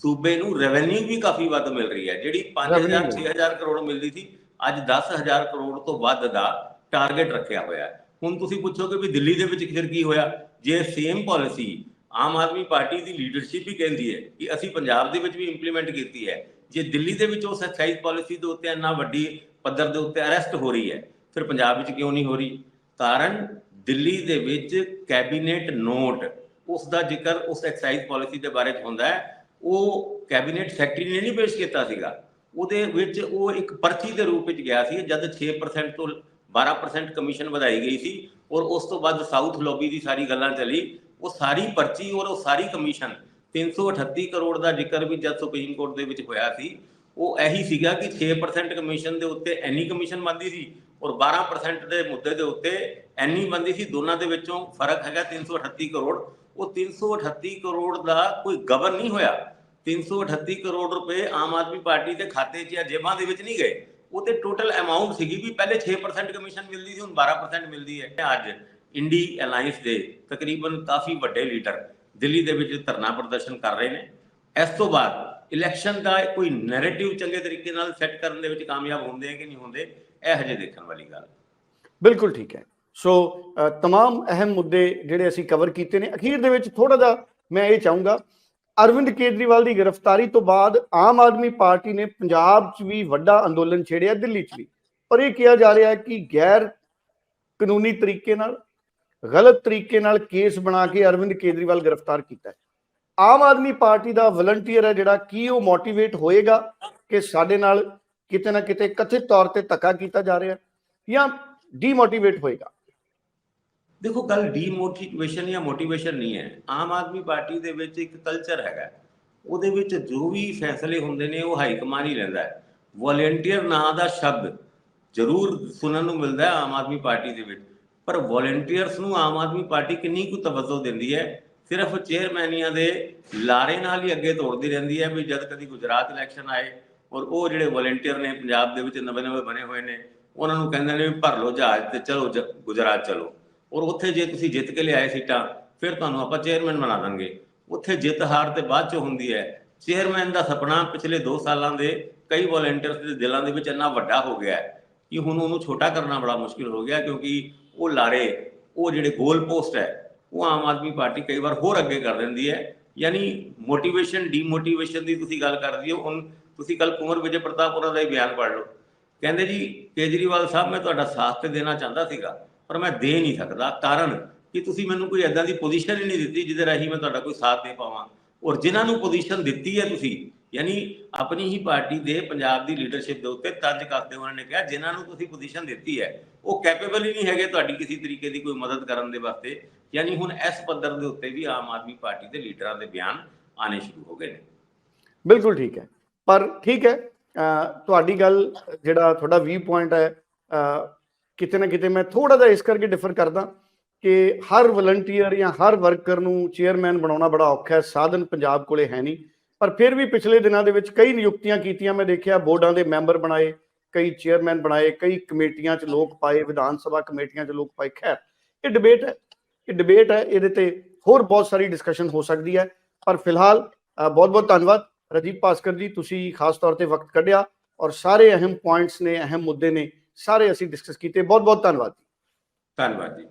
ਸੂਬੇ ਨੂੰ ਰੈਵਨਿਊ ਵੀ ਕਾਫੀ ਵੱਧ ਮਿਲ ਰਹੀ ਹੈ ਜਿਹੜੀ 5000 Revenue 6000 ਕਰੋੜ ਮਿਲਦੀ ਸੀ ਅੱਜ 10000 ਕਰੋੜ ਤੋਂ ਵੱਧ ਦਾ ਟਾਰਗੇਟ ਰੱਖਿਆ ਹੋਇਆ ਹੈ। ਹੁਣ ਤੁਸੀਂ ਪੁੱਛੋਗੇ ਵੀ ਦਿੱਲੀ ਦੇ ਵਿੱਚ ਫਿਰ ਕੀ ਹੋਇਆ? ਜੇ same policy Aam Aadmi party ਦੀ ਲੀਡਰਸ਼ਿਪ ਵੀ ਕਹਿੰਦੀ ਹੈ ਕਿ ਅਸੀਂ ਪੰਜਾਬ ਦੇ ਵਿੱਚ ਵੀ ਇੰਪਲੀਮੈਂਟ ਕੀਤੀ ਹੈ। ਜੇ ਦਿੱਲੀ ਦੇ ਵਿੱਚ ਉਸ ਐਕਸਾਈਜ਼ ਪਾਲਿਸੀ ਦੇ ਉੱਤੇ ਇੰਨਾ ਵੱਡੀ ਪੱਧਰ ਦੇ ਉੱਤੇ ਅਰੈਸਟ ਹੋ ਰਹੀ ਹੈ, ਫਿਰ ਪੰਜਾਬ ਵਿੱਚ ਕਿਉਂ ਨਹੀਂ ਹੋ ਰਹੀ? ਕਾਰਨ ਦਿੱਲੀ ਦੇ ਵਿੱਚ ਕੈਬਨਿਟ ਨੋਟ ਉਸ ਦਾ ਜ਼ਿਕਰ ਉਸ ਐਕਸਾਈਜ਼ ਪਾਲਿਸੀ ਦੇ ਬਾਰੇ ਚ ਹੁੰਦਾ ਹੈ। ਉਹ ਕੈਬਨਿਟ ਸੈਕਟਰੀ ਨੇ ਨਹੀਂ ਪੇਸ਼ ਕੀਤਾ ਸੀਗਾ। ਉਹਦੇ ਵਿੱਚ ਉਹ ਇੱਕ ਪਰਚੀ ਦੇ ਰੂਪ ਵਿੱਚ ਗਿਆ ਸੀ, ਜਦ 6% ਤੋਂ 12% ਕਮਿਸ਼ਨ ਵਧਾਈ ਗਈ ਸੀ ਔਰ ਉਸ ਤੋਂ ਬਾਅਦ ਸਾਊਥ ਲੌਬੀ ਦੀ ਸਾਰੀ ਗੱਲਾਂ ਚੱਲੀ। ਉਹ ਸਾਰੀ ਪਰਚੀ ਔਰ ਉਹ ਸਾਰੀ ਕਮਿਸ਼ਨ 338 ਕਰੋੜ ਦਾ ਜ਼ਿਕਰ ਵੀ ਜਦ ਸੁਪਰੀਮ ਕੋਰਟ ਦੇ ਵਿੱਚ ਹੋਇਆ ਸੀ, ਉਹ ਇਹੀ ਸੀਗਾ ਕਿ 6% ਕਮਿਸ਼ਨ ਦੇ ਉੱਤੇ ਐਨੀ ਕਮਿਸ਼ਨ ਬੰਦੀ ਸੀ ਔਰ 12% ਦੇ ਮੁੱਦੇ ਦੇ ਉੱਤੇ ਐਨੀ ਬੰਦੀ ਸੀ, ਦੋਨਾਂ ਦੇ ਵਿੱਚੋਂ ਫ਼ਰਕ ਹੈਗਾ 338 ਕਰੋੜ। ਉਹ 338 ਕਰੋੜ ਦਾ ਕੋਈ ਗਵਰ ਨਹੀਂ ਹੋਇਆ। 338 ਕਰੋੜ ਰੁਪਏ ਆਮ ਆਦਮੀ ਪਾਰਟੀ ਦੇ ਖਾਤੇ 'ਚ ਜਾਂ ਜੇਬਾਂ ਦੇ ਵਿੱਚ ਨਹੀਂ ਗਏ। ਉਹ ਤੇ ਟੋਟਲ ਅਮਾਉਂਟ ਸੀਗੀ ਵੀ ਪਹਿਲੇ 6% ਕਮਿਸ਼ਨ ਮਿਲਦੀ ਸੀ ਹੁਣ 12% ਮਿਲਦੀ ਹੈ ਅੱਜ ਇੰਡੀ ਅਲਾਈਅੰਸ ਦੇ ਤਕਰੀਬਨ ਕਾਫੀ ਵੱਡੇ ਲੀਡਰ ਦਿੱਲੀ ਦੇ ਵਿੱਚ ਧਰਨਾ ਪ੍ਰਦਰਸ਼ਨ ਕਰ ਰਹੇ ਨੇ ਇਸ ਤੋਂ ਬਾਅਦ ਇਲੈਕਸ਼ਨ ਦਾ ਕੋਈ ਨੈਰੇਟਿਵ ਚੰਗੇ ਤਰੀਕੇ ਨਾਲ ਸੈੱਟ ਕਰਨ ਦੇ ਵਿੱਚ ਕਾਮਯਾਬ ਹੁੰਦੇ ਆ ਕਿ ਨਹੀਂ ਹੁੰਦੇ ਇਹ ਹਜੇ ਦੇਖਣ ਵਾਲੀ ਗੱਲ ਹੈ। ਬਿਲਕੁਲ ਠੀਕ ਹੈ ਸੋ ਅ, तमाम ਅਹਿਮ ਮੁੱਦੇ ਜਿਹੜੇ ਅਸੀਂ ਕਵਰ ਕੀਤੇ ਨੇ ਅਖੀਰ ਦੇ ਵਿੱਚ ਥੋੜਾ ਜਿਹਾ ਮੈਂ ਇਹ ਚਾਹੂੰਗਾ ਅਰਵਿੰਦ ਕੇਜਰੀਵਾਲ ਦੀ ਗ੍ਰਿਫਤਾਰੀ ਤੋਂ ਬਾਅਦ ਆਮ ਆਦਮੀ ਪਾਰਟੀ ਨੇ ਪੰਜਾਬ 'ਚ ਵੀ ਵੱਡਾ ਅੰਦੋਲਨ ਛੇੜਿਆ ਦਿੱਲੀ 'ਚ ਵੀ। ਪਰ ਇਹ ਕਿਹਾ ਜਾ ਰਿਹਾ ਹੈ ਕਿ ਗੈਰ ਕਾਨੂੰਨੀ ਤਰੀਕੇ ਨਾਲ, ਗਲਤ ਤਰੀਕੇ ਨਾਲ ਕੇਸ ਬਣਾ ਕੇ ਅਰਵਿੰਦ ਕੇਜਰੀਵਾਲ ਗ੍ਰਿਫਤਾਰ ਕੀਤਾ ਹੈ। ਆਮ ਆਦਮੀ ਪਾਰਟੀ ਦਾ ਵਲੰਟੀਅਰ ਹੈ ਜਿਹੜਾ ਕੀ ਉਹ ਮੋਟੀਵੇਟ ਹੋਏਗਾ ਕਿ ਸਾਡੇ ਨਾਲ ਕਿਤੇ ਨਾ ਕਿਤੇ ਕਥਿਤ ਤੌਰ ਤੇ ਧੱਕਾ ਕੀਤਾ ਜਾ ਰਿਹਾ ਜਾਂ ਡੀਮੋਟੀਵੇਟ ਹੋਏਗਾ। ਦੇਖੋ, ਗੱਲ ਡੀਮੋਟੀਵੇਸ਼ਨ ਜਾਂ ਮੋਟੀਵੇਸ਼ਨ ਨਹੀਂ ਹੈ। ਆਮ ਆਦਮੀ ਪਾਰਟੀ ਦੇ ਵਿੱਚ ਇੱਕ ਕਲਚਰ ਹੈਗਾ। ਉਹਦੇ ਵਿੱਚ ਜੋ ਵੀ ਫੈਸਲੇ ਹੁੰਦੇ ਨੇ, ਉਹ ਹਾਈ ਕਮਾਨ ਹੀ ਲੈਂਦਾ ਹੈ। ਵੋਲੰਟੀਅਰ ਨਾਂ ਦਾ ਸ਼ਬਦ ਜ਼ਰੂਰ ਸੁਣਨ ਨੂੰ ਮਿਲਦਾ ਹੈ ਆਮ ਆਦਮੀ ਪਾਰਟੀ ਦੇ ਵਿੱਚ। ਪਰ ਵੋਲੰਟੀਅਰਸ ਨੂੰ ਆਮ ਆਦਮੀ ਪਾਰਟੀ ਕਿੰਨੀ ਕੁ ਤਵੱਜੋ ਦਿੰਦੀ ਹੈ? ਸਿਰਫ ਚੇਅਰਮੈਨੀਆਂ ਦੇ ਲਾਰੇ ਨਾਲ ਹੀ ਅੱਗੇ ਤੋੜਦੀ ਰਹਿੰਦੀ ਹੈ ਵੀ ਜਦ ਕਦੀ ਗੁਜਰਾਤ ਇਲੈਕਸ਼ਨ ਆਏ ਔਰ ਉਹ ਜਿਹੜੇ ਵੋਲੰਟੀਅਰ ਨੇ ਪੰਜਾਬ ਦੇ ਵਿੱਚ ਨਵੇਂ ਨਵੇਂ ਬਣੇ ਹੋਏ ਨੇ, ਉਹਨਾਂ ਨੂੰ ਕਹਿੰਦੇ ਨੇ ਵੀ ਭਰ ਲਓ ਜਹਾਜ਼ ਤੇ ਚਲੋ ਜ- ਗੁਜਰਾਤ ਚਲੋ। ਔਰ ਉੱਥੇ ਜੇ ਤੁਸੀਂ ਜਿੱਤ ਕੇ ਲਿਆਏ ਸੀਟਾਂ, ਫਿਰ ਤੁਹਾਨੂੰ ਆਪਾਂ ਚੇਅਰਮੈਨ ਬਣਾ ਦਾਂਗੇ। ਉੱਥੇ ਜਿੱਤ ਹਾਰ ਤੇ ਬਾਅਦ ਚ ਹੁੰਦੀ ਹੈ। ਚੇਅਰਮੈਨ ਦਾ ਸੁਪਨਾ ਪਿਛਲੇ 2 ਸਾਲਾਂ ਦੇ ਕਈ ਵੋਲੰਟੀਅਰਸ ਦੇ ਦਿਲਾਂ ਦੇ ਵਿੱਚ ਇੰਨਾ ਵੱਡਾ ਹੋ ਗਿਆ ਕਿ ਹੁਣ ਉਹਨੂੰ ਛੋਟਾ ਕਰਨਾ ਬੜਾ ਮੁਸ਼ਕਿਲ ਹੋ ਗਿਆ ਕਿਉਂਕਿ ਉਹ ਲਾਰੇ, ਉਹ ਜਿਹੜੇ ਗੋਲ ਪੋਸਟ ਹੈ, ਉਹ ਆਮ ਆਦਮੀ ਪਾਰਟੀ ਕਈ ਵਾਰ ਹੋਰ ਅੱਗੇ ਕਰ ਦਿੰਦੀ ਹੈ। ਯਾਨੀ ਮੋਟੀਵੇਸ਼ਨ ਡੀਮੋਟੀਵੇਸ਼ਨ ਦੀ ਤੁਸੀਂ ਗੱਲ ਕਰਦੇ ਹੋ ਹੁਣ ਤੁਸੀਂ ਕੱਲ ਕੁੰਵਰ ਵਿਜੇ ਪ੍ਰਤਾਪ ਉਹਨਾਂ ਦਾ ਹੀ ਬਿਆਨ ਪੜ੍ਹ ਲਓ। ਕਹਿੰਦੇ ਜੀ, ਕੇਜਰੀਵਾਲ ਸਾਹਿਬ, ਮੈਂ ਤੁਹਾਡਾ ਸਾਥ ਤੇ ਦੇਣਾ ਚਾਹੁੰਦਾ ਸੀਗਾ। ਪਰ ਮੈਂ ਦੇ ਨਹੀਂ ਸਕਦਾ ਕਾਰਨ ਕਿ ਤੁਸੀਂ ਮੈਨੂੰ ਕੋਈ ਐਦਾਂ ਦੀ ਪੋਜੀਸ਼ਨ ਹੀ ਨਹੀਂ ਦਿੱਤੀ ਜਿਹਦੇ ਰਾਹੀਂ ਮੈਂ ਤੁਹਾਡਾ ਕੋਈ ਸਾਥ ਦੇ ਪਾਵਾਂ। ਔਰ ਜਿਨ੍ਹਾਂ ਨੂੰ ਪੋਜੀਸ਼ਨ ਦਿੱਤੀ ਹੈ ਤੁਸੀਂ, ਯਾਨੀ ਆਪਣੀ ਹੀ ਪਾਰਟੀ ਦੇ ਪੰਜਾਬ ਦੀ ਲੀਡਰਸ਼ਿਪ ਦੇ ਉੱਤੇ ਤੰਜ ਕਰਦੇ ਉਹਨਾਂ ਨੇ ਕਿਹਾ, ਜਿਨ੍ਹਾਂ ਨੂੰ ਤੁਸੀਂ ਪੋਜੀਸ਼ਨ ਦਿੱਤੀ ਹੈ, ਉਹ ਕੈਪੇਬਲ ਹੀ ਨਹੀਂ ਹੈਗੇ ਤੁਹਾਡੀ ਕਿਸੇ ਤਰੀਕੇ ਦੀ ਕੋਈ ਮਦਦ ਕਰਨ ਦੇ ਵਾਸਤੇ। ਯਾਨੀ ਹੁਣ ਇਸ ਪੱਧਰ ਦੇ ਉੱਤੇ ਵੀ ਆਮ ਆਦਮੀ ਪਾਰਟੀ ਦੇ ਲੀਡਰਾਂ ਦੇ ਬਿਆਨ ਆਣੇ ਸ਼ੁਰੂ ਹੋ ਗਏ ਨੇ। ਬਿਲਕੁਲ ਠੀਕ ਹੈ। ਪਰ ਠੀਕ ਹੈ ਤੁਹਾਡੀ ਗੱਲ ਜਿਹੜਾ ਤੁਹਾਡਾ ਵੀ ਪੁਆਇੰਟ ਹੈ ਕਿਤੇ ਨਾ ਕਿਤੇ ਮੈਂ ਥੋੜਾ ਜਿਹਾ ਇਸ ਕਰਕੇ ਡਿਫਰ ਕਰਦਾ ਕਿ ਹਰ ਵਲੰਟੀਅਰ ਜਾਂ ਹਰ ਵਰਕਰ ਨੂੰ ਚੇਅਰਮੈਨ ਬਣਾਉਣਾ ਬੜਾ ਔਖਾ ਹੈ, ਸਾਧਨ ਪੰਜਾਬ ਕੋਲੇ ਹੈ ਨਹੀਂ। ਪਰ ਫਿਰ ਵੀ ਪਿਛਲੇ ਦਿਨਾਂ ਦੇ ਵਿੱਚ ਕਈ ਨਿਯੁਕਤੀਆਂ ਕੀਤੀਆਂ, ਮੈਂ ਦੇਖਿਆ ਬੋਰਡਾਂ ਦੇ ਮੈਂਬਰ ਬਣਾਏ, ਕਈ ਚੇਅਰਮੈਨ ਬਣਾਏ, ਕਈ ਕਮੇਟੀਆਂ 'ਚ ਲੋਕ ਪਾਏ, ਵਿਧਾਨ ਸਭਾ ਕਮੇਟੀਆਂ 'ਚ ਲੋਕ ਪਾਏ। ਖੈਰ, ਇਹ ਡਿਬੇਟ ਹੈ, ਇਹ ਡਿਬੇਟ ਹੈ, ਇਹਦੇ ਤੇ ਹੋਰ ਬਹੁਤ ਸਾਰੀ ਡਿਸਕਸ਼ਨ ਹੋ ਸਕਦੀ ਹੈ। ਪਰ ਫਿਲਹਾਲ ਬਹੁਤ ਬਹੁਤ ਧੰਨਵਾਦ। ਰਜੀਤ ਭਾਸਕਰ ਜੀ, ਤੁਸੀਂ ਖਾਸ ਤੌਰ ਤੇ ਵਕਤ ਕੱਢਿਆ ਔਰ ਸਾਰੇ ਅਹਿਮ ਪੁਆਇੰਟਸ ਨੇ, ਅਹਿਮ ਮੁੱਦੇ ਨੇ ਸਾਰੇ ਅਸੀਂ ਡਿਸਕਸ ਕੀਤੇ। ਬਹੁਤ ਬਹੁਤ ਧੰਨਵਾਦ ਧੰਨਵਾਦ ਜੀ।